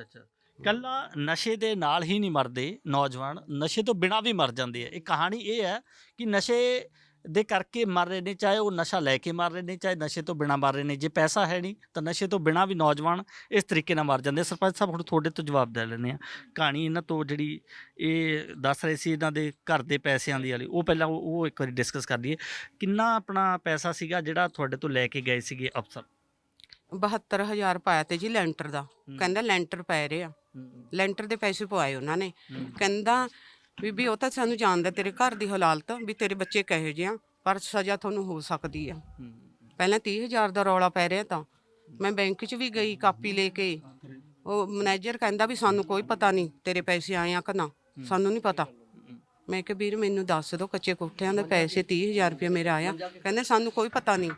ਅੱਛਾ। ਕੱਲਾ ਨਸ਼ੇ ਦੇ ਨਾਲ ਹੀ ਨਹੀਂ ਮਰਦੇ ਨੌਜਵਾਨ ਨਸ਼ੇ ਤੋਂ ਬਿਨਾਂ ਵੀ ਮਰ ਜਾਂਦੇ ਆ। ਇਹ ਕਹਾਣੀ ਇਹ ਹੈ ਕਿ ਨਸ਼ੇ ਦੇ ਕਰਕੇ ਮਰ ਰਹੇ ਨੇ ਚਾਹੇ ਉਹ ਨਸ਼ਾ ਲੈ ਕੇ ਮਰ ਰਹੇ ਨੇ ਚਾਹੇ ਨਸ਼ੇ ਤੋਂ ਬਿਨਾਂ ਮਰ ਰਹੇ ਨੇ। ਜੇ ਪੈਸਾ ਹੈ ਨਹੀਂ ਤਾਂ ਨਸ਼ੇ ਤੋਂ ਬਿਨਾਂ ਵੀ ਨੌਜਵਾਨ ਇਸ ਤਰੀਕੇ ਨਾਲ ਮਰ ਜਾਂਦੇ। ਸਰਪੰਚ ਸਾਹਿਬ ਹੁਣ ਤੁਹਾਡੇ ਤੋਂ ਜਵਾਬ ਦੇ ਲੈਂਦੇ ਆ ਕਹਾਣੀ ਇਹਨਾਂ ਤੋਂ ਜਿਹੜੀ ਇਹ ਦੱਸ ਰਹੇ ਸੀ ਇਹਨਾਂ ਦੇ ਘਰ ਦੇ ਪੈਸਿਆਂ ਦੀ ਵਾਲੀ ਉਹ ਪਹਿਲਾਂ ਉਹ ਉਹ ਇੱਕ ਵਾਰੀ ਡਿਸਕਸ ਕਰ ਲਈਏ। ਕਿੰਨਾ ਆਪਣਾ ਪੈਸਾ ਸੀਗਾ ਜਿਹੜਾ ਤੁਹਾਡੇ ਤੋਂ ਲੈ ਕੇ ਗਏ ਸੀਗੇ ਅਫਸਰ? 72000 ਪਾਇਆ ਤੇ ਜੀ ਲੈਂਟਰ ਦਾ। ਕਹਿੰਦਾ ਲੈਂਟਰ ਪੈ ਰਿਹਾ। ਲੈਂਟਰ ਦੇ ਪੈਸੇ ਪਵਾਏ ਉਹਨਾਂ ਨੇ। ਕਹਿੰਦਾ ਬੀਬੀ, ਉਹ ਤਾਂ ਸਾਨੂੰ ਜਾਣਦਾ ਤੇਰੇ ਘਰ ਦੀ ਹਾਲਾਤ, ਵੀ ਤੇਰੇ ਬੱਚੇ ਕਹੇ ਜਿਹਾ ਪਰ ਸਜ਼ਾ ਤੁਹਾਨੂੰ ਹੋ ਸਕਦੀ ਆ। ਪਹਿਲਾਂ 30000 ਦਾ ਰੌਲਾ ਪੈ ਰਿਹਾ ਤਾਂ। ਮੈਂ ਬੈਂਕ 'ਚ ਵੀ ਗਈ, ਕਾਪੀ ਲੈ ਕੇ। ਉਹ ਮੈਨੇਜਰ ਕਹਿੰਦਾ ਵੀ ਸਾਨੂੰ ਕੋਈ ਪਤਾ ਨਹੀਂ, ਤੇਰੇ ਪੈਸੇ ਆਏ ਆ ਕਿ ਨਾ। ਸਾਨੂੰ ਨਹੀਂ ਪਤਾ। ਮੈਂ ਕਿਹਾ, ਵੀਰ, ਮੈਨੂੰ ਦੱਸ ਦਿਓ ਕੱਚੇ ਕੋਠਿਆਂ ਦੇ ਪੈਸੇ 30000 ਰੁਪਏ ਮੇਰਾ ਆਇਆ। ਕਹਿੰਦੇ, ਸਾਨੂੰ ਕੋਈ ਪਤਾ ਨਹੀਂ।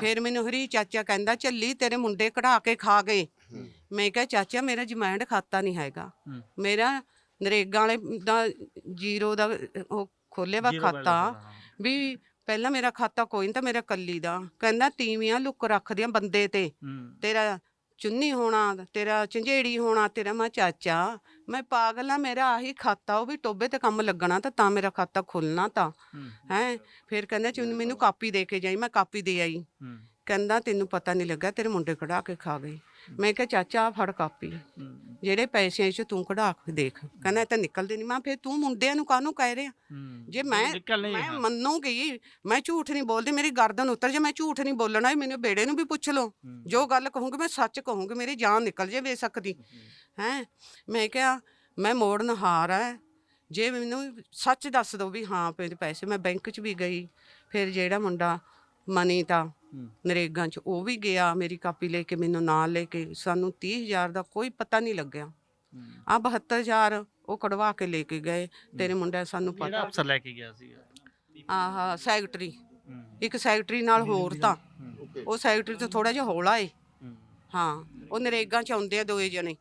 ਫਿਰ ਮੈਨੂੰ ਹਰੀ ਚਾਚਾ ਕਹਿੰਦਾ, ਚੱਲੀ, ਤੇਰੇ ਮੁੰਡੇ ਕਢਾ ਕੇ ਖਾ ਗਏ। ਮੈਂ ਕਿਹਾ, ਚਾਚਾ, ਮੇਰਾ ਜਮੈਂਡ ਖਾਤਾ ਨਹੀਂ ਹੈਗਾ। ਮੇਰਾ ਨਰੇਗਾ ਵਾਲੇ ਦਾ ਜ਼ੀਰੋ ਦਾ ਉਹ ਖੋਲਿਆ ਵਾ ਖਾਤਾ ਵੀ ਪਹਿਲਾਂ ਮੇਰਾ ਖਾਤਾ ਕੋਈ ਨਹੀਂ ਤਾਂ ਮੇਰਾ ਕੱਲੀ ਦਾ। ਕਹਿੰਦਾ ਤੀਵੀਆਂ ਲੁੱਕ ਰੱਖਦੀਆਂ ਬੰਦੇ ਤੇ। ਤੇਰਾ ਚੁੰਨੀ ਹੋਣਾ ਤੇਰਾ ਝੰਜੇੜੀ ਹੋਣਾ ਤੇਰਾ ਮੈਂ ਚਾਚਾ। ਮੈਂ ਪਾਗਲ ਆ ਮੇਰਾ ਆਹੀ ਖਾਤਾ ਉਹ ਵੀ ਟੋਬੇ ਤੇ ਕੰਮ ਲੱਗਣਾ ਤਾਂ ਤਾਂ ਮੇਰਾ ਖਾਤਾ ਖੁੱਲਣਾ ਤਾਂ। ਹੈ ਫਿਰ ਕਹਿੰਦਾ ਚੁੰਨੀ ਮੈਨੂੰ ਕਾਪੀ ਦੇ ਕੇ ਜਾਈ ਮੈਂ ਕਾਪੀ ਦੇ ਆਈ। ਕਹਿੰਦਾ ਤੈਨੂੰ ਪਤਾ ਨਹੀਂ ਲੱਗਾ ਤੇਰੇ ਮੁੰਡੇ ਕਢਾ ਕੇ ਖਾ ਗਏ। ਮੈਂ ਕਿਹਾ ਚਾਚਾ ਆਹ ਫੜ ਕਾਪੀ। ਜਿਹੜੇ ਪੈਸਿਆਂ 'ਚ ਤੂੰ ਕਢਾ ਕੇ ਦੇਖ। ਕਹਿੰਦਾ ਇਹ ਤਾਂ ਨਿਕਲਦੇ ਨਹੀਂ ਮੈਂ ਫਿਰ ਤੂੰ ਮੁੰਡਿਆਂ ਨੂੰ ਕਾਹਨੂੰ ਕਹਿ ਰਿਹਾ? ਜੇ ਮੈਂ ਨਿਕਲ ਨਹੀਂ ਮੈਂ ਮੰਨੂਗੀ ਮੈਂ ਝੂਠ ਨਹੀਂ ਬੋਲਦੀ ਮੇਰੀ ਗਰਦਨ ਉਤਰ ਜੇ ਮੈਂ ਝੂਠ ਨਹੀਂ ਬੋਲਣਾ ਮੈਨੂੰ ਬੇੜੇ ਨੂੰ ਵੀ ਪੁੱਛ ਲਓ। ਜੋ ਗੱਲ ਕਹੂੰਗੀ ਮੈਂ ਸੱਚ ਕਹੂੰਗੀ ਮੇਰੀ ਜਾਨ ਨਿਕਲ ਜੇ ਵੇ ਸਕਦੀ। ਹੈ। ਮੈਂ ਕਿਹਾ ਮੈਂ ਮੋੜਨ ਹਾਰ ਹੈ ਜੇ ਮੈਨੂੰ ਸੱਚ ਦੱਸ ਦਿਓ ਵੀ ਹਾਂ ਪੈਸੇ ਮੈਂ ਬੈਂਕ 'ਚ ਵੀ ਗਈ। ਫਿਰ ਜਿਹੜਾ ਮੁੰਡਾ ਮਨੀ ਤਾਂ ਨਰੇਗਾ 'ਚ ਉਹ ਵੀ ਗਿਆ ਮੇਰੀ ਕਾਪੀ ਲੈ ਕੇ ਮੈਨੂੰ ਨਾਲ ਲੈ ਕੇ ਸਾਨੂੰ 30000 ਦਾ ਕੋਈ ਪਤਾ ਨਹੀਂ ਲੱਗਿਆ। ਆ 72000 ਉਹ ਕਢਵਾ ਕੇ ਲੈ ਕੇ ਗਏ ਤੇਰੇ ਮੁੰਡਾ ਸਾਨੂੰ ਕਿਹੜਾ ਪਤਾ। ਅਫਸਰ ਲੈ ਕੇ ਗਿਆ ਸੀਗਾ ਆਹ ਸੈਕਟਰੀ। ਇੱਕ ਸੈਕਟਰੀ ਨਾਲ ਹੋਰ ਤਾਂ। ਉਹ ਸੈਕਟਰੀ ਤੋਂ ਥੋੜਾ ਜਿਹਾ ਹੌਲਾ ਏ। ਹਾਂ। ਉਹ ਨਰੇਗਾ ਚ ਆਉਂਦੇ ਆ ਦੋਏ ਜਣੇ।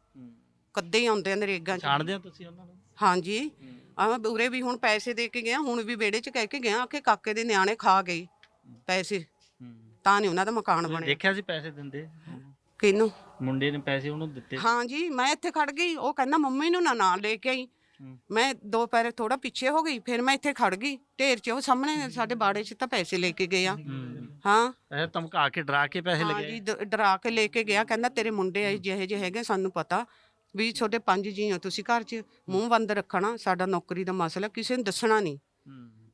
ਕੱਦੇ ਹੀ ਆਉਂਦੇ ਆ ਨਰੇਗਾ ਚ। ਜਾਣਦੇ ਹੋ ਤੁਸੀਂ ਉਹਨਾਂ ਨੂੰ? ਹਾਂਜੀ। ਆ ਉਰੇ ਵੀ ਹੁਣ ਪੈਸੇ ਦੇ ਕੇ ਗਿਆ ਹੁਣ ਵੀ ਵਿਹੜੇ ਚ ਕਹਿ ਕੇ ਗਿਆ ਕਿ ਕਾਕੇ ਦੇ ਨਿਆਣੇ ਖਾ ਗਏ। ਪੈਸੇ। ਤਾਂ ਨਹੀਂ ਉਹਨਾਂ ਦਾ ਮਕਾਨ ਬਣਿਆ। ਦੇਖਿਆ ਸੀ ਪੈਸੇ ਦਿੰਦੇ। ਕਿਹਨੂੰ? ਮੁੰਡੇ ਨੇ ਪੈਸੇ ਉਹਨੂੰ ਦਿੱਤੇ। ਹਾਂਜੀ ਮੈਂ ਇੱਥੇ ਖੜ ਗਈ। ਉਹ ਕਹਿੰਦਾ ਮੰਮੀ ਨੂੰ ਨਾ ਨਾਲ ਲੈ ਕੇ ਆਈ। ਮੈਂ ਦੋ ਪੈਰ ਥੋੜਾ ਪਿੱਛੇ ਹੋ ਗਈ ਫਿਰ ਮੈਂ ਇੱਥੇ ਖੜ ਗਈ। ਢੇਰ 'ਚ ਉਹ ਸਾਹਮਣੇ ਸਾਡੇ ਬਾੜੇ 'ਚ ਤਾਂ ਪੈਸੇ ਲੈ ਕੇ ਗਿਆ ਹਾਂ। ਇਹ ਧਮਕਾ ਕੇ ਡਰਾ ਕੇ ਪੈਸੇ ਹਾਂ ਲਗੇ ਜੀ ਡ- ਡਰਾ ਕੇ ਲੈ ਕੇ ਗਿਆ। ਕਹਿੰਦਾ ਤੇਰੇ ਮੁੰਡੇ ਆਏ ਜਿਹੇ ਜਿਹੇ ਹੈਗੇ ਸਾਨੂੰ ਪਤਾ ਵੀ ਛੋਟੇ ਪੰਜ ਜੀ ਹੋ ਤੁਸੀਂ ਘਰ 'ਚ ਮੂੰਹ ਬੰਦ ਰੱਖਣਾ। ਸਾਡਾ ਨੌਕਰੀ ਦਾ ਮਸਲਾ ਕਿਸੇ ਨੂੰ ਦੱਸਣਾ ਨਹੀਂ।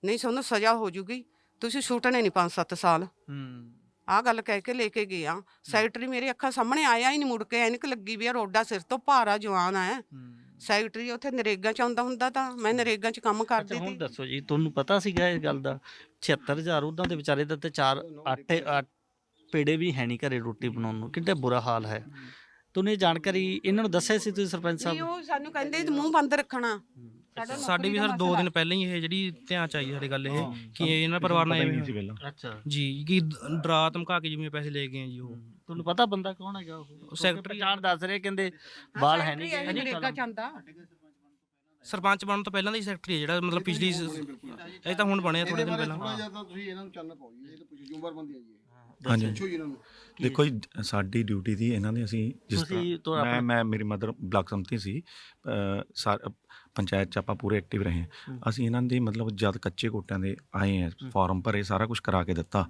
ਨਹੀਂ ਸਾਨੂੰ ਸਜ਼ਾ ਹੋ ਜੂਗੀ। ਤੁਸੀਂ ਛੁੱਟਣੇ ਨਹੀਂ 5-7 ਸਾਲ। ਹੂੰ। ਆਹ ਗੱਲ ਕਹਿ ਕੇ ਲੈ ਕੇ ਗਿਆ ਸੈਕਟਰੀ ਮੇਰੇ ਅੱਖਾਂ ਸਾਹਮਣੇ ਆਇਆ ਹੀ ਨਹੀਂ ਮੁੜ ਕੇ ਐਨਕ ਲੱਗੀ ਵੀ ਆ ਰੋਡਾ ਸਿਰ ਤੋਂ ਭਾਰਾ ਜਵਾਨ ਆ। ਸੈਕਟਰੀ ਉੱਥੇ ਨਰੇਗਾ ਚ ਆਉਂਦਾ ਹੁੰਦਾ ਤਾਂ ਮੈਂ ਨਰੇਗਾ ਚ ਕੰਮ ਕਰਦੀ ਹੁਣ ਸੀ ਦੱਸੋ ਜੀ ਤੁਹਾਨੂੰ ਪਤਾ ਸੀਗਾ ਇਸ ਗੱਲ ਦਾ? 76000 ਉਹਨਾਂ ਦੇ ਵਿਚਾਰੇ ਦਾ ਤੇ ਚਾਰ ਆਟੇ ਆ- ਪੇੜੇ ਵੀ ਹੈ ਨਹੀਂ ਘਰੇ ਰੋਟੀ ਬਣਾਉਣ ਨੂੰ। ਕਿੰਨਾ ਬੁਰਾ ਹਾਲ ਹੈ। ਤੁਹਾਨੂੰ ਇਹ ਜਾਣਕਾਰੀ ਇਹਨਾਂ ਨੂੰ ਦੱਸਿਆ ਸੀ ਤੁਸੀਂ ਸਰਪੰਚ ਨਹੀਂ ਸਾਹਿਬ? ਉਹ ਸਾਨੂੰ ਕਹਿੰਦੇ ਮੂੰਹ ਬੰਦ ਰੱਖਣਾ। ਸਾਡਾ ਸਾਡੇ ਵੀ ਸਰ 2 ਦਿਨ ਪਹਿਲਾਂ ਹੀ ਇਹ ਜਿਹੜੀ ਧਿਆਨ ਚ ਆਈ ਸਾਡੇ ਗੱਲ ਇਹ ਕਿ ਇਹਨਾਂ ਪਰਿਵਾਰ ਨਾਲ ਐਵੇਂ। ਅੱਛਾ। ਜੀ ਕਿ ਦ- ਡਰਾ ਧਮਕਾ ਕੇ ਜਿਵੇਂ ਪੈਸੇ ਲੈ ਗਏ ਆ ਜੀ ਉਹ। ਤੁਹਾਨੂੰ ਪਤਾ ਬੰਦਾ ਕੌਣ ਹੈਗਾ ਉਹ? ਸੈਕਟਰੀ- ਜਾਣ ਦੱਸ ਰਹੇ ਕਹਿੰਦੇ ਬਾਲ ਹੈ ਨਹੀਂ ਇਹ ਨਰੇਗਾ ਚ ਆਉਂਦਾ ਸਰਪੰਚ ਬਣਨ ਤੋਂ ਪਹਿਲਾਂ ਦਾ ਹੀ ਸੈਕਟਰੀ ਹੈ ਜਿਹੜਾ ਮਤਲਬ ਪਿਛਲੀ ਇਹ ਤਾਂ ਹੁਣ ਬਣਿਆ ਥੋੜੇ ਦਿਨ ਪਹਿਲਾਂ। ਥੋੜਾ ਜਿਹਾ ਤਾਂ ਤੁਸੀਂ ਇਹਨਾਂ ਨੂੰ ਚਾਨਣਾ ਪਾਓ ਜੀ ਇਹ ਤਾਂ ਪੁੱਛੋ ਜ਼ਿੰਮੇਵਾਰ ਬੰਦੇ ਆ ਜੀ ਇਹ। ਹਾਂਜੀ। ਪੁੱਛੋ ਜੀ ਇਹਨਾਂ ਨੂੰ। ਦੇਖੋ ਜੀ ਸਾਡੀ ਡਿਊਟੀ ਦੀ ਇਹਨਾਂ ਨੇ ਅਸੀਂ ਜਿਸ ਤੁਸੀਂ ਤੋਂ ਤਰ੍ਹਾਂ ਮੈਂ ਮੈਂ ਮੇਰੀ ਮਦਰ ਬਲਾਕ ਸੰਮਤੀ ਸੀ ਪੰਚਾਇਤ ਚ ਆਪਾਂ ਪੂਰੇ ਐਕਟਿਵ ਰਹੇ ਹਾਂ। ਅਸੀਂ ਇਹਨਾਂ ਦੀ ਮਤਲਬ ਜਦ ਕੱਚੇ ਕੋਟਿਆਂ ਦੇ ਆਏ ਆ ਫਾਰਮ ਭਰੇ ਸਾਰਾ ਕੁਝ ਕਰਾ ਕੇ ਦਿੱਤਾ।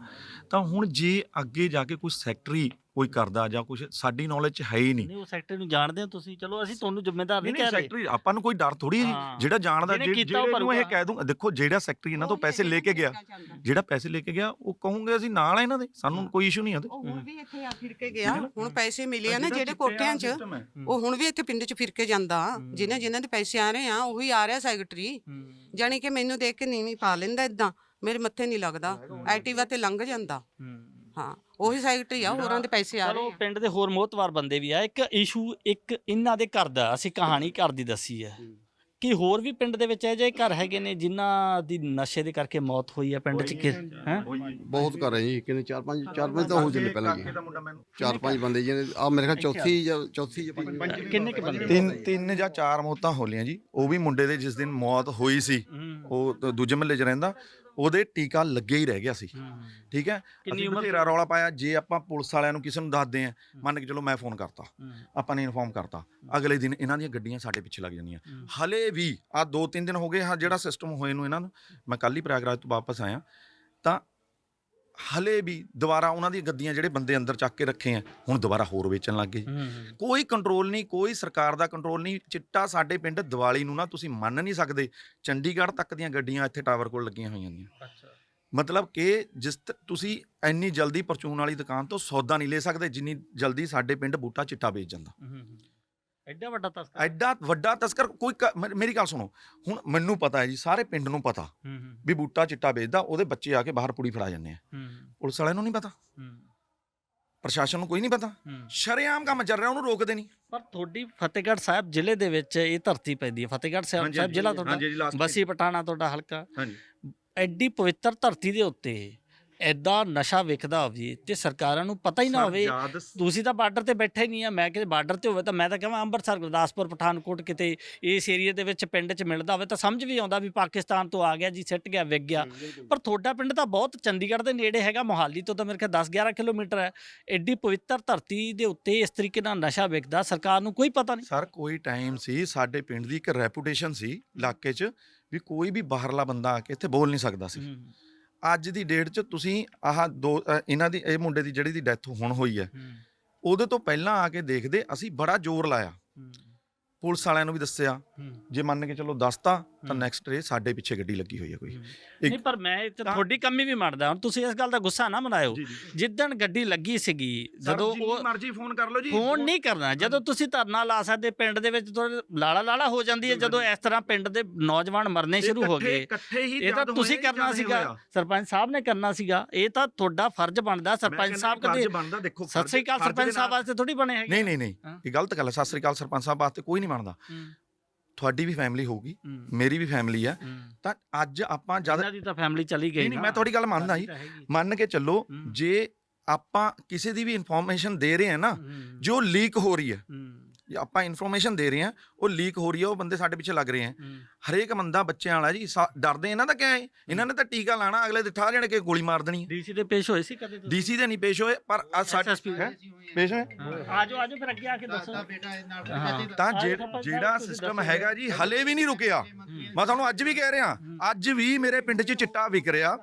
ਤਾਂ ਹੁਣ ਜੇ ਅੱਗੇ ਜਾ ਕੇ ਕੋਈ ਸੈਕਟਰੀ ਕੋਈ ਕਰਦਾ ਜਾਂ ਕੁਝ ਸਾਡੀ ਨੌਲੇਜ ਚ ਹੈ ਹੀ ਨਹੀਂ। ਨਹੀਂ ਉਹ ਸੈਕਟਰੀ ਨੂੰ ਜਾਣਦੇ ਹੋ ਤੁਸੀਂ ਚਲੋ ਅਸੀਂ ਤੁਹਾਨੂੰ ਜ਼ਿੰਮੇਦਾਰ ਨਹੀਂ ਕਹਿ ਰਹੇ। ਸੈਕਟਰੀ ਆਪਾਂ ਨੂੰ ਕੋਈ ਡਰ ਥੋੜੀ ਹੈ ਹਾਂ। ਜਿਹੜਾ ਜਾਣਦਾ ਜਿਹਨੇ ਜੇ- ਕੀਤਾ ਉਹ ਜਿਹੜੇ ਨੂੰ ਇਹ ਭਰੂਗਾ। ਕਹਿ ਦੂੰ ਦੇਖੋ ਜਿਹੜਾ ਸੈਕਟਰੀ ਇਹਨਾਂ ਤੋਂ ਪੈਸੇ ਲੈ ਕੇ ਗਿਆ ਜਿਹੜਾ ਪੈਸੇ ਲੈ ਕੇ ਗਿਆ ਉਹ ਕਹੋਗੇ ਅਸੀਂ ਨਾਲ ਆ ਇਹਨਾਂ ਦੇ ਸਾਨੂੰ ਕੋਈ ਇਸ਼ੂ ਨਹੀਂ ਉਹਦੇ। ਉਹ ਹੁਣ ਵੀ ਇੱਥੇ ਆ ਫਿਰ ਕੇ ਗਿਆ ਹੁਣ ਪੈਸੇ ਮਿਲੇ ਆ ਨਾ ਜਿਹੜਾ ਕੋਟਿਆਂ 'ਚ ਹੈ। ਉਹ ਹੁਣ ਵੀ ਇੱਥੇ ਪਿੰਡ 'ਚ ਫਿਰ ਕੇ ਜਾਂਦਾ। ਜਿਨ੍ਹਾਂ ਜਿਨ੍ਹਾਂ ਦੇ ਪੈਸੇ ਆ ਰਹੇ ਆ ਉਹੀ ਆ ਰਿਹਾ ਸੈਕਟਰੀ ਜਾਣੀ ਕਿ ਮੈਨੂੰ ਦੇਖ ਕੇ ਨੀਵੀਂ ਪਾ ਲੈਂਦਾ ਇਦਾਂ ਮੇਰੇ ਮੱਥੇ ਨਹੀਂ ਲੱਗਦਾ ਐਕਟਿਵਾ ਤੇ ਲੰਘ ਜਾਂਦਾ। ਹਾਂ। ਉਹੀ ਸੈਕਟਰੀ ਆ ਹੋਰਾਂ ਦੇ ਪੈਸੇ ਆ ਰਹੇ ਚਲੋ ਆ। ਪਿੰਡ ਦੇ ਹੋਰ ਮੋਹਤਵਾਰ ਬੰਦੇ ਵੀ ਆ ਇੱਕ ਇਸ਼ੂ ਇੱਕ ਇਹਨਾਂ ਦੇ ਘਰ ਦਾ ਅਸੀਂ ਕਹਾਣੀ ਘਰ ਦੀ ਦੱਸੀ ਹੈ। ਕਿ ਹੋਰ ਵੀ ਪਿੰਡ ਦੇ ਵਿੱਚ ਇਹ ਜਿਹੇ ਘਰ ਹੈਗੇ ਨੇ ਜਿਨ੍ਹਾਂ ਦੀ ਨਸ਼ੇ ਦੇ ਕਰਕੇ ਮੌਤ ਹੋਈ ਹੈ ਪਿੰਡ 'ਚ ਕਿ ਹੈ? ਬਹੁਤ ਰਹੇ ਜੀ ਕਿੰਨੇ ਚਾਰ ਪੰਜ ਚਾਰ ਪੰਜ ਤਾਂ ਹੋ ਚੱਲੇ ਪਹਿਲਾਂ ਜੀ। ਚਾਰ ਪੰਜ ਬੰਦੇ ਜਿਹਨੇ ਆ ਮੇਰੇ ਖਿਆਲ ਚੌਥੀ ਜਾਂ ਚੌਥੀ ਜਾਂ ਪੰਜਵੀਂ ਕਿੰਨੇ ਕੁ ਬੰਦੇ ਤਿੰਨ ਤਿੰਨ ਜਾਂ ਚਾਰ ਮੌਤਾਂ ਹੋਲੀਆਂ ਜੀ। ਉਹ ਵੀ ਮੁੰਡੇ ਦੇ ਜਿਸ ਦਿਨ ਮੌਤ ਹੋਈ ਸੀ ਉਹ ਦੂਜੇ ਮਹੱਲੇ 'ਚ ਰਹਿੰਦਾ। ਉਹਦੇ ਟੀਕਾ ਲੱਗੇ ਹੀ ਰਹਿ ਗਿਆ ਸੀ। ਠੀਕ ਹੈ? ਕਿੰਨੀ ਅਸੀਂ ਉਮਰ ਬਥੇਰਾ ਰੌਲਾ ਪਾਇਆ। ਜੇ ਆਪਾਂ ਪੁਲਿਸ ਵਾਲਿਆਂ ਨੂੰ ਕਿਸੇ ਨੂੰ ਦੱਸਦੇ ਆ ਮੰਨ ਕੇ ਚਲੋ ਮੈਂ ਫੋਨ ਕਰਤਾ। ਆਪਾਂ ਨੇ ਇਨਫੋਰਮ ਕਰਤਾ। ਅਗਲੇ ਦਿਨ ਇਹਨਾਂ ਦੀਆਂ ਗੱਡੀਆਂ ਸਾਡੇ ਪਿੱਛੇ ਲੱਗ ਜਾਂਦੀਆਂ। ਹਲੇ ਵੀ ਆ ਦੋ ਤਿੰਨ ਦਿਨ ਹੋ ਗਏ ਹਾਂ ਜਿਹੜਾ ਸਿਸਟਮ ਹੋਏ ਨੂੰ ਇਹਨਾਂ ਨੂੰ। ਮੈਂ ਕੱਲ ਹੀ ਪ੍ਰਯਾਗਰਾਜ ਤੋਂ ਵਾਪਸ ਆਇਆ। ਤਾਂ ਹਲੇ ਵੀ ਦੁਬਾਰਾ ਉਹਨਾਂ ਦੀਆਂ ਗੱਡੀਆਂ ਜਿਹੜੇ ਬੰਦੇ ਅੰਦਰ ਚੱਕ ਕੇ ਰੱਖੇ ਆ ਹੁਣ ਦੁਬਾਰਾ ਹੋਰ ਵੇਚਣ ਲੱਗ ਗਏ। ਕੋਈ ਕੰਟਰੋਲ ਨਹੀਂ ਕੋਈ ਸਰਕਾਰ ਦਾ ਕੰਟਰੋਲ ਨਹੀਂ ਚਿੱਟਾ ਸਾਡੇ ਪਿੰਡ ਦੀਵਾਲੀ ਨੂੰ ਨਾ ਤੁਸੀਂ ਮੰਨ ਨਹੀਂ ਸਕਦੇ ਚੰਡੀਗੜ੍ਹ ਤੱਕ ਦੀਆਂ ਗੱਡੀਆਂ ਇੱਥੇ ਟਾਵਰ ਕੋਲ ਲੱਗੀਆਂ ਹੋਈਆਂ ਨੇ। ਮਤਲਬ ਕਿ ਜਿਸ ਤੁਸੀਂ ਇੰਨੀ ਜਲਦੀ ਪਰਚੂਨ ਵਾਲੀ ਦੁਕਾਨ ਤੋਂ ਸੌਦਾ ਨਹੀਂ ਲੈ ਸਕਦੇ ਜਿੰਨੀ ਜਲਦੀ ਸਾਡੇ ਪਿੰਡ ਬੂਟਾ ਚਿੱਟਾ ਵੇਚ ਜਾਂਦਾ। ਐਡਾ ਵੱਡਾ ਤਸਕਰ? ਐਡਾ ਵੱਡਾ ਤਸਕਰ ਕੋਈ ਕ- ਮੇ- ਮੇਰੀ ਗੱਲ ਸੁਣੋ। ਹੁਣ ਮੈਨੂੰ ਪਤਾ ਹੈ ਜੀ ਸਾਰੇ ਪਿੰਡ ਨੂੰ ਪਤਾ ਵੀ ਬੂਟਾ ਚਿੱਟਾ ਵੇਚਦਾ ਉਹਦੇ ਬੱਚੇ ਆ ਕੇ ਬਾਹਰ ਪੁੜੀ ਫੜਾ ਜਾਂਦੇ ਆ। ਪੁਲਿਸ ਵਾਲਿਆਂ ਨੂੰ ਨਹੀਂ ਪਤਾ। ਪ੍ਰਸ਼ਾਸਨ ਨੂੰ ਕੋਈ ਨਹੀਂ ਪਤਾ। ਸ਼ਰੇਆਮ ਕੰਮ ਚੱਲ ਰਿਹਾ ਉਹਨੂੰ ਰੋਕਦੇ ਨਹੀਂ। ਪਰ ਤੁਹਾਡੀ ਫਤਿਹਗੜ੍ਹ ਸਾਹਿਬ ਜ਼ਿਲ੍ਹੇ ਦੇ ਵਿੱਚ ਇਹ ਧਰਤੀ ਪੈਂਦੀ ਹੈ। ਫਤਿਹਗੜ੍ਹ ਸਾਹਿਬ ਸਾਹਿਬ ਜ਼ਿਲ੍ਹਾ ਤੁਹਾਡਾ ਬਸੀ ਪਟਾਣਾ ਤੁਹਾਡਾ ਹਲਕਾ। ਹਾਂਜੀ। ਐਡੀ ਪਵਿੱਤਰ ਧਰਤੀ ਦੇ ਉੱਤੇ ਐਡਾ ਨਸ਼ਾ ਵਿਕਦਾ ਹੋਵੇ ਤੇ ਸਰਕਾਰਾਂ ਨੂੰ ਪਤਾ ਹੀ ਨਾ ਹੋਵੇ ਤੁਸੀਂ ਤਾਂ ਬਾਰਡਰ ਤੇ ਬੈਠੇ ਹੀ ਨਹੀਂ ਆ ਮੈਂ ਕਿਤੇ ਬਾਰਡਰ ਤੇ ਹੋਵੇ ਤਾਂ ਮੈਂ ਤਾਂ ਕਹਾਂ ਅੰਮ੍ਰਿਤਸਰ ਗੁਰਦਾਸਪੁਰ ਪਠਾਨਕੋਟ ਕਿਤੇ ਇਸ ਏਰੀਆ ਦੇ ਵਿੱਚ ਪਿੰਡ 'ਚ ਮਿਲਦਾ ਹੋਵੇ ਤਾਂ ਸਮਝ ਵੀ ਆਉਂਦਾ ਵੀ ਪਾਕਿਸਤਾਨ ਤੋਂ ਆ ਗਿਆ ਜੀ ਸਿੱਟ ਗਿਆ ਵਿਕ ਗਿਆ। ਪਰ ਤੁਹਾਡਾ ਪਿੰਡ ਤਾਂ ਬਹੁਤ ਚੰਡੀਗੜ੍ਹ ਦੇ ਨੇੜੇ ਹੈਗਾ ਮੋਹਾਲੀ ਤੋਂ ਤਾਂ ਮੇਰੇ ਖਿਆਲ 10 11 ਕਿਲੋਮੀਟਰ ਹੈ। ਐਡੀ ਪਵਿੱਤਰ ਧਰਤੀ ਦੇ ਉੱਤੇ ਇਸ ਤਰੀਕੇ ਨਾਲ ਨਸ਼ਾ ਵਿਕਦਾ ਸਰਕਾਰ ਨੂੰ ਕੋਈ ਪਤਾ ਨਹੀਂ। ਸਰ ਕੋਈ ਟਾਈਮ ਸੀ ਸਾਡੇ ਪਿੰਡ ਦੀ ਇੱਕ ਰੈਪੂਟੇਸ਼ਨ ਸੀ ਇਲਾਕੇ 'ਚ ਵੀ ਕੋਈ ਵੀ ਬਾਹਰਲਾ ਬੰਦਾ ਆ ਕੇ ਇੱਥੇ ਬੋਲ ਨਹੀਂ ਸਕਦਾ ਸੀ। ਅੱਜ ਦੀ ਡੇਟ 'ਚ ਤੁਸੀਂ ਆਹ ਦੋ ਅ, ਇਹਨਾਂ ਦੀ ਇਹ ਮੁੰਡੇ ਦੀ ਜਿਹੜੀ ਦੀ ਡੈਥ ਹੁਣ ਹੋਈ ਹੈ ਉਹਦੇ ਤੋਂ ਪਹਿਲਾਂ ਆ ਕੇ ਦੇਖਦੇ ਅਸੀਂ ਬੜਾ ਜ਼ੋਰ ਲਾਇਆ। ਪੁਲਿਸ ਵਾਲਿਆਂ ਨੂੰ ਵੀ ਦੱਸਿਆ ਜੇ ਮੰਨ ਕੇ ਚਲੋ ਦੱਸਤਾ ਤਾਂ ਨੈਕਸਟ ਡੇ ਸਾਡੇ ਪਿੱਛੇ ਗੱਡੀ ਲੱਗੀ ਹੋਈ ਹੈ ਕੋਈ। ਨਹੀਂ ਪਰ ਮੈਂ 'ਚ ਤੁਹਾਡੀ ਕਮੀ ਵੀ ਮੰਨਦਾ ਹੁਣ ਤੁਸੀਂ ਇਸ ਗੱਲ ਦਾ ਗੁੱਸਾ ਨਾ ਮਨਾਇਓ। ਜਿੱਦਣ ਗੱਡੀ ਲੱਗੀ ਸੀਗੀ ਜਦੋਂ ਉਹ ਮਰਜ਼ੀ ਫੋਨ ਕਰ ਲਓ ਜੀ। ਫੋਨ ਨਹੀਂ ਕਰਨਾ ਜਦੋਂ ਤੁਸੀਂ ਧਰਨਾ ਲਾ ਸਕਦੇ ਪਿੰਡ ਦੇ ਵਿੱਚ ਲਾਲਾ ਲਾਲਾ ਹੋ ਜਾਂਦੀ ਹੈ ਜਦੋਂ ਇਸ ਤਰ੍ਹਾਂ ਪਿੰਡ ਦੇ ਨੌਜਵਾਨ ਮਰਨੇ ਸ਼ੁਰੂ ਹੋ ਗਏ। ਇਹ ਤਾਂ ਤੁਸੀਂ ਕਰਨਾ ਸੀਗਾ। ਸਰਪੰਚ ਸਾਹਿਬ ਨੇ ਕਰਨਾ ਸੀਗਾ ਇਹ ਤਾਂ ਤੁਹਾਡਾ ਫਰਜ਼ ਬਣਦਾ ਸਰਪੰਚ ਸਾਹਿਬ ਫਰਜ਼ ਕਦੇ ਬਣਦਾ ਦੇਖੋ ਸਤਿ ਸ੍ਰੀ ਅਕਾਲ ਸਰਪੰਚ ਸਾਹਿਬ ਵਾਸਤੇ ਥੋੜੀ ਬਣੇ ਹੈਗੇ। ਨਹੀਂ ਨਹੀਂ ਨਹੀਂ। ਇਹ ਗਲਤ ਗੱਲ ਹੈ ਸਤਿ ਸ੍ਰੀ ਅਕਾਲ ਸਰਪੰਚ ਸਾਹਿਬ ਵਾਸਤੇ ਕੋਈ ਨਹੀਂ ਹੂੰ, ਤੁਹਾਡੀ ਵੀ ਫੈਮਿਲੀ ਹੋਊਗੀ ਮੇਰੀ ਵੀ ਫੈਮਿਲੀ ਹੂੰ। ਤਾਂ ਅੱਜ ਆਪਾਂ ਜਦ ਇਹਨਾਂ ਦੀ ਤਾਂ ਫੈਮਿਲੀ ਚਲੀ ਗਈ ਨਹੀਂ। ਮੈਂ ਤੁਹਾਡੀ ਗੱਲ ਮੰਨਦਾ ਜੀ। ਮੰਨ ਕੇ ਚੱਲੋ। ਜੇ ਆਪਾਂ ਕਿਸੇ ਦੀ ਵੀ ਇਨਫੋਰਮੇਸ਼ਨ ਦੇ ਰਹੇ ਹਾਂ ਨਾ ਜੋ ਲੀਕ ਹੋ ਰਹੀ ਹੈ ਆਪਾਂ ਇਨਫੋਰਮੇਸ਼ਨ ਦੇ ਰਹੇ ਹਾਂ ਉਹ ਲੀਕ ਹੋ ਰਹੀ ਹੈ ਉਹ ਬੰਦੇ ਸਾਡੇ ਪਿੱਛੇ ਲੱਗ ਰਹੇ ਹੈ ਹੂੰ। ਹਰੇਕ ਬੰਦਾ ਬੱਚਿਆਂ ਵਾਲਾ ਜੀ ਸਾ- ਡਰਦੇ ਇਹਨਾਂ ਦਾ ਕਿਆ ਹੈ? ਇਹਨਾਂ ਨੇ ਤਾਂ ਟੀਕਾ ਲਾਣਾ ਅਗਲੇ ਦੇ ਜਾਣ ਕੇ ਗੋਲੀ ਮਾਰ ਦੇਣੀ ਡੀਸੀ ਦੇ ਪੇਸ਼ ਹੋਏ ਸੀ ਕਦੇ ਤੁਸੀਂ? ਡੀਸੀ ਦੇ ਨਹੀਂ ਪੇਸ਼ ਹੋਏ ਪਰ ਆ ਸਾਡੇ? ਪੇਸ਼ ਹੋਏ? ਆਜੋ ਆਜੋ ਫਿਰ ਅੱਗੇ ਆ ਕੇ ਦੱਸੋ। ਤਾਂ ਜੇ- ਸਰਪੰਚ ਸਾਹਿਬ ਜਿਹੜਾ ਤੁਸੀਂ ਸਿਸਟਮ ਦੱਸੋ। ਹੈਗਾ ਜੀ ਹਲੇ ਵੀ ਨਹੀਂ ਰੁਕਿਆ। ਮੈਂ ਤੁਹਾਨੂੰ ਅੱਜ ਵੀ ਕਹਿ ਰਿਹਾ ਅੱਜ ਵੀ ਮੇਰੇ ਪਿੰਡ 'ਚ ਚਿੱਟਾ ਵਿਕ ਰਿਹਾ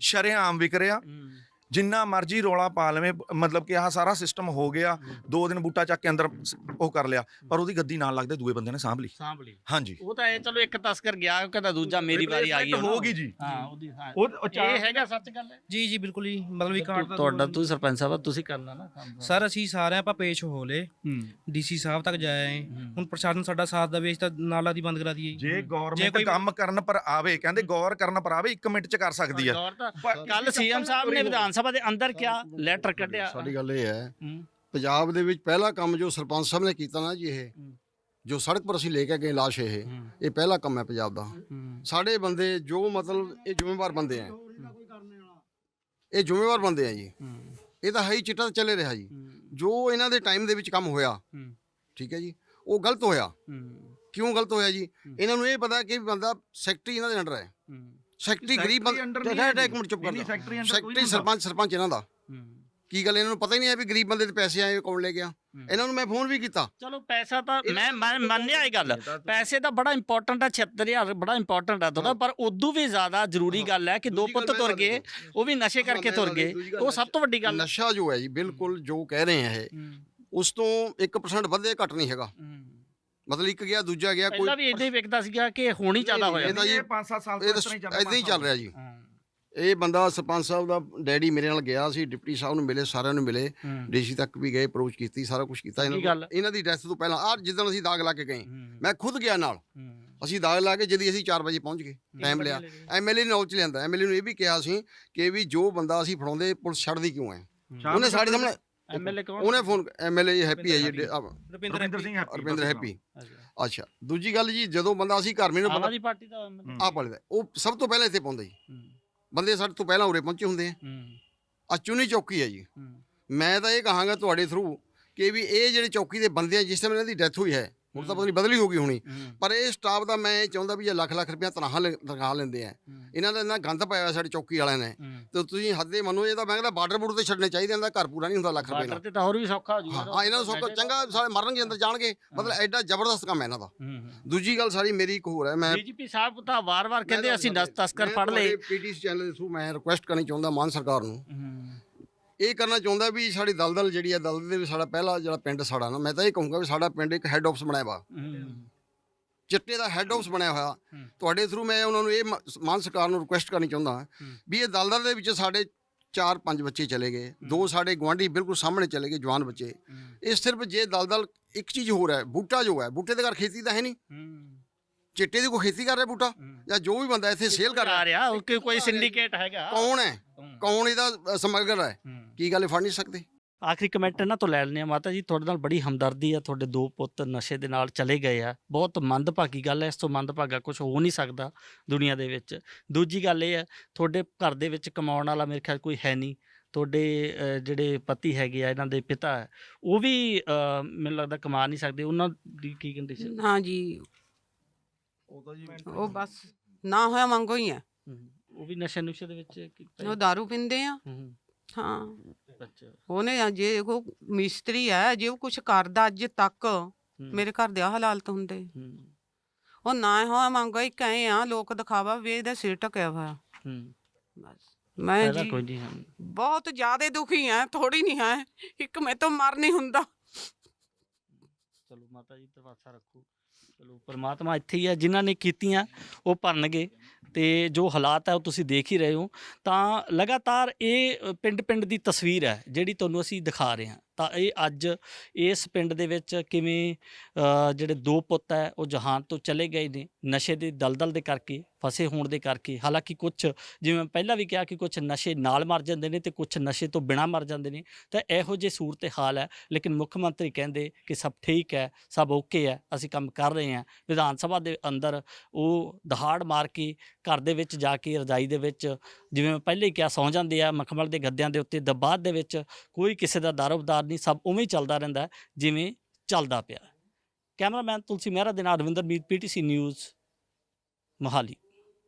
ਸ਼ਰੇਆਮ ਵਿਕ ਰਿਹਾ। ਹੂੰ, ਜਿੰਨਾ ਮਰਜ਼ੀ ਰੋਲਾ ਪਾ ਲਵੇਂ ਮਤਲਬ ਕਿ ਆਹ ਸਾਰਾ ਸਿਸਟਮ ਹੋ ਗਿਆ ਦੋ ਦਿਨ ਬੂਟਾ ਚੱਕ ਕੇ ਅੰਦਰ ਸ- ਉਹ ਕਰ ਲਿਆ ਪਰ ਉਹਦੀ ਗੱਦੀ ਨਾਲ ਲੱਗਦੇ ਦੂਏ ਬੰਦੇ ਨੇ ਸਾਂਭ ਲਈ। ਸਾਂਭ ਲਈ। ਹਾਂਜੀ। ਉਹ ਤਾਂ ਇਹ ਚਲੋ ਇੱਕ ਤਸਕਰ ਗਿਆ ਕਹਿੰਦਾ ਦੂਜਾ ਮੇਰੀ ਵਾਰੀ ਆ ਗਈ Replacement ਹੋ ਗਈ ਜੀ। ਹਾਂ ਉਹਦੀ ਹਾਂ। ਉਹ ਇਹ ਹੈਗਾ ਸੱਚ ਗੱਲ ਹੈ। ਜੀ ਜੀ ਬਿਲਕੁਲ ਜੀ ਮਤਲਬ ਵੀ ਕਾਰਡ ਤੁਹਾਡਾ ਤੁਸੀਂ ਸਰਪੰਚ ਸਾਹਿਬ ਆ, ਤੁਸੀਂ ਕਰਨਾ ਨਾ ਕੰਮ। ਸਰ ਅਸੀਂ ਸਾਰੇ ਆਪਾਂ ਪੇਸ਼ ਹੋ ਲੇ ਹੂੰ। ਡੀਸੀ ਸਾਹਿਬ ਤੱਕ ਜਾਏ ਹੁਣ ਪ੍ਰਸ਼ਾਸਨ ਸਾਡਾ ਸਾਥ ਦੇਵੇ ਅਸੀਂ ਤਾਂ ਨਾਲਾ ਦੀ ਬੰਦ ਕਰਾ ਦਈਏ ਜੇ। ਜੇ ਗਵਰਨਮੈਂਟ ਕੋਈ- ਕੰਮ ਕਰਨ ਪਰ ਆਵੇ ਕਹਿੰਦੇ ਗੌਰ ਕਰਨ ਪਰ ਆਵੇ 1 ਮਿੰਟ 'ਚ ਕਰ ਸਕਦੀ ਹੈ ਦੌਰ ਤਾਂ ਕੱਲ ਸੀਐਮ ਸਾਹਿਬ ਨੇ ਵਿਧਾਨ ਸਭਾ ਦੇ ਅੰਦਰ ਕਿਹਾ ਲੈਟਰ ਕੱਢਿਆ? ਸਾਡੀ ਗੱਲ ਇਹ ਹੈ। ਹੂੰ, ਪੰਜਾਬ ਦੇ ਵਿੱਚ ਪਹਿਲਾ ਕੰਮ ਜੋ ਸਰਪੰਚ ਸਾਹਿਬ ਨੇ ਕੀਤਾ ਨਾ ਜੀ ਇਹ ਹੂੰ। ਜੋ ਸੜਕ ਪਰ ਅਸੀਂ ਲੈ ਕੇ ਗਏ ਲਾਸ਼ ਇਹ ਹੂੰ, ਇਹ ਪਹਿਲਾ ਕੰਮ ਹੈ ਪੰਜਾਬ ਦਾ। ਹੂੰ, ਸਾਡੇ ਬੰਦੇ ਜੋ ਮਤਲਬ ਇਹ ਜ਼ਿੰਮੇਵਾਰ ਬੰਦੇ ਆ। ਇਹ ਜ਼ਿੰਮੇਵਾਰ ਬੰਦੇ ਆ ਜੀ। ਹੂੰ, ਇਹ ਤਾਂ ਹੈ ਹੀ ਚਿੱਟਾ ਤਾਂ ਚੱਲੇ ਰਿਹਾ ਜੀ। ਜੋ ਇਹਨਾਂ ਦੇ ਟਾਈਮ ਦੇ ਵਿੱਚ ਕੰਮ ਹੋਇਆ ਹੂੰ, ਠੀਕ ਹੈ ਜੀ ਉਹ ਗਲਤ ਹੋਇਆ। ਹੂੰ, ਕਿਉਂ ਗਲਤ ਹੋਇਆ ਜੀ? ਇਹਨਾਂ ਨੂੰ ਇਹ ਪਤਾ ਕਿ ਬੰਦਾ ਸੈਕਟਰੀ ਇਹਨਾਂ ਦੇ ਅੰਡਰ ਹੈ। ਹੂੰ, ਸੈਕਟਰੀ ਗਰੀਬ ਬੰਦਾ ਹੈ ਇੱਕ। ਮਿੰਟ ਚੁੱਪ ਕਰ ਨਹੀਂ, ਜਾ। ਕੋਈ ਸੈਕਟਰੀ ਨਹੀਂ ਸਰਪੰਚ ਸਰਪੰਚ ਇਹਨਾਂ ਦਾ। ਹੂੰ। ਕੀ ਗੱਲ ਇਹਨਾਂ ਨੂੰ ਪਤਾ ਹੀ ਨਹੀਂ ਹੈ ਵੀ ਗਰੀਬ ਬੰਦੇ ਦੇ ਪੈਸੇ ਆਏ ਕੌਣ ਲੈ ਗਿਆ। ਇਹਨਾਂ ਨੂੰ ਮੈਂ ਫੋਨ ਵੀ ਕੀਤਾ। ਚਲੋ ਪੈਸਾ ਤਾਂ ਮੈਂ ਮੈਂ ਮੰਨਿਆ ਇਹ ਗੱਲ। ਪੈਸੇ ਤਾਂ ਬੜਾ ਇੰਪੋਰਟੈਂਟ ਹੈ 76000 ਬੜਾ ਇੰਪੋਰਟੈਂਟ ਹੈ ਤੁਹਾਡਾ ਪਰ ਉਦੋਂ ਵੀ ਜ਼ਿਆਦਾ ਜ਼ਰੂਰੀ ਗੱਲ ਹੈ ਕਿ ਦੋ ਦੂਜੀ ਗੱਲ ਪੁੱਤ ਮੈਂ ਤੁਰ ਗਏ ਉਹ ਵੀ ਨਸ਼ੇ ਕਰਕੇ ਤੁਰ ਗਏ। ਦੂਜੀ ਗੱਲ ਉਹ ਸਭ ਤੋਂ ਵੱਡੀ ਗੱਲ ਹੈ। ਨਸ਼ਾ ਜੋ ਹੈ ਜੀ ਬਿਲਕੁਲ ਜੋ ਕਹਿ ਰਹੇ ਆ ਇਹ ਹੂੰ, ਉਸ ਤੋਂ 1% ਵਧੇ ਘਟ ਨਹੀਂ ਹੈਗਾ। ਹੂੰ। ਮਤਲਬ ਇੱਕ ਗਿਆ ਦੂਜਾ ਗਿਆ ਕੋਈ ਪਹਿਲਾਂ ਵੀ ਇਦਾਂ ਹੀ ਵਿਕਦਾ ਸੀਗਾ ਕਿ ਹੁਣ ਹੀ ਜ਼ਿਆਦਾ ਹੋਇਆ। ਇਹਦਾ ਜੀ ਇਹ 5-7 ਸਾਲ ਤੋਂ ਇਸ ਤਰ੍ਹਾਂ ਹੀ ਚੱਲ ਤਾਂ ਇਦਾਂ ਹੀ ਚੱਲ ਰਿਹਾ ਜੀ। ਇਹ ਬੰਦਾ ਸਰਪੰਚ ਸਾਹਿਬ ਦਾ ਡੈਡੀ ਮੇਰੇ ਨਾਲ ਗਿਆ ਸੀ ਡਿਪਟੀ ਸਾਹਿਬ ਨੂੰ ਮਿਲੇ ਸਾਰਿਆਂ ਨੂੰ ਮਿਲੇ ਡੀਸੀ ਤੱਕ ਵੀ ਗਏ ਅਪਰੋਚ ਕੀਤੀ ਸਾਰਾ ਕੁਝ ਕੀਤਾ। ਕੀ ਗੱਲ? ਇਹਨਾਂ ਇਹਨਾਂ ਦੀ ਡੈਥ ਤੋਂ ਪਹਿਲਾਂ ਆ ਜਿੱਦਣ ਅਸੀਂ ਦਾਗ ਲਾ ਕੇ ਗਏ ਮੈਂ ਖੁਦ ਗਿਆ ਨਾਲ। ਅਸੀਂ ਦਾਗ ਲਾ ਕੇ ਜਦੀ ਅਸੀਂ 4 ਵਜੇ ਪਹੁੰਚ ਗਏ ਟਾਈਮ ਲਿਆ। ਐਮਐਲਏ ਨੇ। ਨੌਲੇਜ ਲਿਆਂਦਾ। ਐਮਐਲਏ ਨੂੰ ਇਹ ਵੀ ਕਿਹਾ ਸੀ ਕਿ ਵੀ ਜੋ ਬੰਦਾ ਅਸੀਂ ਫੜਾਉਂਦੇ ਪੁਲਿਸ ਛੱਡਦੀ ਕਿਉਂ ਹੈ? ਉਹਨੇ ਸਾਡੇ ਸਾਹਮਣੇ ਐਮਐਲਏ ਕੌਣ ਉਹਨੇ ਫੋਨ ਐਮਐਲਏ ਹੈਪੀ ਹੈ ਜੀ ਰੁਪਿੰਦਰ ਰਵਿੰਦਰ ਸਿੰਘ ਹੈਪੀ ਰਵਿੰਦਰ ਹੈਪੀ ਅੱਛਾ। ਦੂਜੀ ਗੱਲ ਜੀ ਜਦੋਂ ਬੰਦਾ ਅਸੀਂ ਘਰ ਮੈਨੂੰ ਆਮ ਪਤਾ ਆਦਮੀ ਪਾਰਟੀ ਦਾ MLA? ਆ ਪੜਦਾ ਉਹ ਸਭ ਤੋਂ ਪਹਿਲਾਂ ਇੱਥੇ ਪਹੁੰਚਦਾ ਜੀ। ਬੰਦੇ ਸਾਡੇ ਤੋਂ ਪਹਿਲਾਂ ਉਰੇ ਪਹੁੰਚੇ ਹੁੰਦੇ ਆ। ਆ ਚੁਣੀ ਚੌਕੀ ਹੈ ਜੀ। ਮੈਂ ਤਾਂ ਇਹ ਕਹਾਂਗਾ ਤੁਹਾਡੇ ਥਰੂ ਕਿ ਵੀ ਇਹ ਜਿਹੜੇ ਚੌਕੀ ਦੇ ਬੰਦੇ ਆ ਜਿਸ ਸਮੇਂ ਇਹਨਾਂ ਦੀ ਡੈਥ ਹੋਈ ਹੈ ਹੁਣ ਤਾਂ ਪਤਾ ਨਹੀਂ ਬਦਲੀ ਹੋ ਗਈ ਹੋਣੀ। ਪਰ ਇਹ ਸਟਾਫ ਦਾ ਮੈਂ ਇਹ ਚਾਹੁੰਦਾ ਵੀ ਇਹ ਲੱਖ ਲੱਖ ਰੁਪਇਆ ਤਨਖਾਹ ਲੈ- ਤਨਖਾਹ ਲੈਂਦੇ ਆ। ਇਹਨਾਂ ਦਾ ਇੰਨਾ ਗੰਦ ਪਾਇਆ ਹੋਇਆ ਸਾਡੀ ਚੌਕੀ ਵਾਲਿਆਂ ਨੇ। ਤੇ ਤੁਸੀਂ ਹੱਦੇ ਮੰਨੋ ਇਹ ਤਾਂ ਮੈਂ ਕਹਿੰਦਾ ਬਾਰਡਰ ਤੇ ਛੱਡਣੇ ਚਾਹੀਦੇ ਇਹਨਾਂ ਦਾ ਘਰ ਪੂਰਾ ਨਹੀਂ ਹੁੰਦਾ ਲੱਖ ਰੁਪਏ ਨਾਲ ਤੇ ਤਾਂ ਹੋਰ ਵੀ ਸੌਖਾ ਹੋ ਜੂਗਾ ਹਾਂ ਇਹਨਾਂ ਨੂੰ ਸੌਕਾ ਚੰਗਾ ਸਾਰੇ ਮਰਨਗੇ ਅੰਦਰ ਜਾਣਗੇ। ਮਤਲਬ ਐਡਾ ਜ਼ਬਰਦਸਤ ਕੰਮ ਹੈ ਇਹਨਾਂ ਦਾ। ਦੂਜੀ ਗੱਲ ਸਾਰੀ ਮੇਰੀ ਇੱਕ ਹੋਰ ਹੈ ਮੈਂ ਡੀਜੀਪੀ ਸਾਹਿਬ ਤਾਂ ਵਾਰ-ਵਾਰ ਕਹਿੰਦੇ ਅਸੀਂ ਨਸ ਤਸਕਰ ਫੜ ਲਏ। ਪੀਟੀਸੀ ਚੈਨਲ ਦੇ ਥਰੂ ਮੈਂ ਰਿਕੁਐਸਟ ਕਰਨੀ ਚਾਹੁੰਦਾ ਮਾਨ ਸਰਕਾਰ ਨੂੰ। ਇਹ ਕਰਨਾ ਚਾਹੁੰਦਾ ਵੀ ਸਾਡੀ ਦਲਦਲ ਜਿਹੜੀ ਹੈ ਦਲਦਲ ਦੇ ਵੀ ਸਾਡਾ ਪਹਿਲਾ ਜਿਹੜਾ ਪਿੰਡ ਸਾਡਾ ਨਾ ਮੈਂ ਤਾਂ ਇਹ ਕਹੂੰਗਾ ਵੀ ਸਾਡਾ ਪਿੰਡ ਇੱਕ ਹੈੱਡ ਆਫਿਸ ਬਣਾਇਆ ਵਾ। ਚਿੱਟੇ ਦਾ ਹੈੱਡ ਆਫਿਸ ਬਣਿਆ ਹੋਇਆ। ਤੁਹਾਡੇ ਥਰੂ ਮੈਂ ਉਹਨਾਂ ਨੂੰ ਇਹ ਮਾਨ ਸਰਕਾਰ ਨੂੰ ਰਿਕੁਐਸਟ ਕਰਨੀ ਚਾਹੁੰਦਾ ਵੀ ਇਹ ਦਲਦਲ ਦੇ ਵਿੱਚ ਸਾਡੇ ਚਾਰ ਪੰਜ ਬੱਚੇ ਚਲੇ ਗਏ। ਦੋ ਸਾਡੇ ਗਵਾਂਢੀ ਬਿਲਕੁਲ ਸਾਹਮਣੇ ਚਲੇ ਗਏ ਜਵਾਨ ਬੱਚੇ। ਇਹ ਸਿਰਫ ਜੇ ਦਲਦਲ ਇੱਕ ਚੀਜ਼ ਹੋਰ ਹੈ ਬੂਟਾ ਜੋ ਹੈ ਬੂਟੇ ਦੇ ਘਰ ਖੇਤੀ ਤਾਂ ਹੈ ਨਹੀਂ। ਚਿੱਟੇ ਦੀ ਕੋਈ ਖੇਤੀ ਕਰ ਰਿਹਾ ਬੂਟਾ? ਜਾਂ ਜੋ ਵੀ ਬੰਦਾ ਇੱਥੇ ਸੇਲ ਕਰ ਰਿਹਾ। ਕੋਈ ਸਿੰਡੀਕੇਟ ਹੈਗਾ। ਕੌਣ ਹੈ? ਕੌਣ ਇਹਦਾ ਸਮਗਲਰ ਹੈ। ਕੀ ਗੱਲ ਫੜ ਨਹੀਂ ਸਕਦੇ? ਆਖਰੀ ਕਮੈਂਟ ਇਹਨਾਂ ਤੋਂ ਲੈ ਲੈਣੇ ਆ ਮਾਤਾ ਜੀ ਤੁਹਾਡੇ ਨਾਲ ਬੜੀ ਹਮਦਰਦੀ ਆ ਤੁਹਾਡੇ ਦੋ ਪੁੱਤ ਨਸ਼ੇ ਦੇ ਨਾਲ ਚਲੇ ਗਏ ਆ। ਬਹੁਤ ਮੰਦਭਾਗੀ ਗੱਲ ਹੈ ਇਸ ਤੋਂ ਮੰਦਭਾਗਾ ਕੁਝ ਹੋ ਨਹੀਂ ਸਕਦਾ ਦੁਨੀਆ ਦੇ ਵਿੱਚ। ਦੂਜੀ ਗੱਲ ਇਹ ਹੈ ਤੁਹਾਡੇ ਘਰ ਦੇ ਵਿੱਚ ਕਮਾਉਣ ਵਾਲਾ ਮੇਰੇ ਖਿਆਲ ਕੋਈ ਹੈ ਨਹੀਂ। ਤੁਹਾਡੇ ਜਿਹੜੇ ਪਤੀ ਹੈਗੇ ਆ ਇਹਨਾਂ ਦੇ ਪਿਤਾ ਹੈ ਉਹ ਵੀ ਮੈਨੂੰ ਲੱਗਦਾ ਕਮਾ ਨਹੀਂ ਸਕਦੇ। ਉਹਨਾਂ ਦੀ ਕੀ ਕੰਡੀਸ਼ਨ ਹਾਂ ਜੀ। ਉਹ ਬਸ ਨਾ ਹੋਇਆ ਮੰਗੋ ਹੀ ਹੈ ਉਹ ਵੀ ਨਸ਼ੇ ਨੁਸ਼ੇ ਦੇ ਵਿੱਚ ਕੀਤਾ ਉਹ दारू ਪੀਂਦੇ ਆ। ਹੂੰ। ਹਾਂ ਅੱਛਾ। ਉਹਨੇ ਜੇ ਉਹ ਮਿਸਤਰੀ ਹੈ ਜੇ ਉਹ ਕੁਝ ਕਰਦਾ ਅੱਜ ਤੱਕ ਮੇਰੇ ਘਰ ਦੇ ਹਾਲਾਤ ਹੁੰਦੇ। ਹੂੰ। ਉਹ ਨਾ ਹੋਇਆ ਮੰਗੋ ਹੀ ਕਹੇ ਆ ਲੋਕ ਦਿਖਾਵਾ ਵੀ ਇਹਦਾ ਸਿਰ ਟਕਿਆ ਹੋਇਆ। ਹੂੰ। ਬਸ। ਮੈਂ ਜੀ ਹਾਂ ਬਹੁਤ ਜ਼ਿਆਦਾ ਦੁਖੀ ਆ ਥੋੜੀ ਨਹੀਂ ਹੈ। ਇੱਕ ਮੈਂ ਤਾਂ ਮਰ ਨਹੀਂ ਹੁੰਦਾ। ਚਲੋ ਮਾਤਾ ਜੀ, ਦਰਵਾਜ਼ਾ ਰੱਖੋ। ਚਲੋ, ਪਰਮਾਤਮਾ ਇੱਥੇ ਹੀ ਹੈ ਜਿਨ੍ਹਾਂ ਨੇ ਕੀਤੀਆਂ, ਉਹ ਭਰਨਗੇ। ਤੇ ਜੋ ਹਾਲਾਤ ਹੈ ਉਹ ਤੁਸੀਂ ਦੇਖ ਹੀ ਰਹੇ ਹੋ। ਤਾਂ ਲਗਾਤਾਰ ਇਹ ਪਿੰਡ ਪਿੰਡ ਦੀ ਤਸਵੀਰ ਹੈ ਜਿਹੜੀ ਤੁਹਾਨੂੰ ਅਸੀਂ ਦਿਖਾ ਰਹੇ ਹਾਂ। ਤਾਂ ਇਹ ਅੱਜ ਇਸ ਪਿੰਡ ਦੇ ਵਿੱਚ ਕਿਵੇਂ ਅ, ਜਿਹੜੇ ਦੋ ਪੁੱਤ ਹੈ ਉਹ ਜਹਾਨ ਤੋਂ ਚਲੇ ਗਏ ਨੇ ਨਸ਼ੇ ਦੇ ਦਲਦਲ ਦੇ ਕਰਕੇ ਫਸੇ ਹੋਣ ਦੇ ਕਰਕੇ। ਹਾਲਾਂਕਿ ਕੁਝ ਜਿਵੇਂ ਮੈਂ ਪਹਿਲਾਂ ਵੀ ਕਿਹਾ ਕਿ ਕੁਝ ਨਸ਼ੇ ਨਾਲ ਮਰ ਜਾਂਦੇ ਨੇ ਤੇ ਕੁਝ ਨਸ਼ੇ ਤੋਂ ਬਿਨਾਂ ਮਰ ਜਾਂਦੇ ਨੇ ਤਾਂ ਇਹੋ ਜਿਹੀ ਸੂਰਤ ਹਾਲ ਹੈ। ਲੇਕਿਨ ਮੁੱਖ ਮੰਤਰੀ ਕਹਿੰਦੇ ਕਿ ਸਭ ਠੀਕ ਹੈ ਸਭ ਓਕੇ ਹੈ ਅਸੀਂ ਕੰਮ ਕਰ ਰਹੇ ਹਾਂ। ਵਿਧਾਨ ਸਭਾ ਦੇ ਅੰਦਰ ਉਹ ਦਹਾੜ ਮਾਰ ਕੇ ਘਰ ਦੇ ਵਿੱਚ ਜਾ ਕੇ ਰਜਾਈ ਦੇ ਵਿੱਚ ਜਿਵੇਂ ਮੈਂ ਪਹਿਲੇ ਹੀ ਕਿਹਾ ਸੌਂ ਜਾਂਦੇ ਆ ਮਖਮਲ ਦੇ ਗੱਦਿਆਂ ਦੇ ਉੱਤੇ ਦਬਾਅ ਦੇ ਵਿੱਚ ਕੋਈ ਕਿਸੇ ਦਾ ਦਾਰੋਬਦਾਰ ਨਹੀਂ ਸਭ ਉਵੇਂ ਹੀ ਚੱਲਦਾ ਰਹਿੰਦਾ ਜਿਵੇਂ ਚੱਲਦਾ ਪਿਆ ਕੈਮਰਾਮੈਨ ਤੁਲਸੀ ਮਹਿਰਾ ਦੇ ਨਾਲ ਰਵਿੰਦਰ ਮੀਤ ਪੀਟੀਸੀ ਨਿਊਜ਼, ਮੋਹਾਲੀ।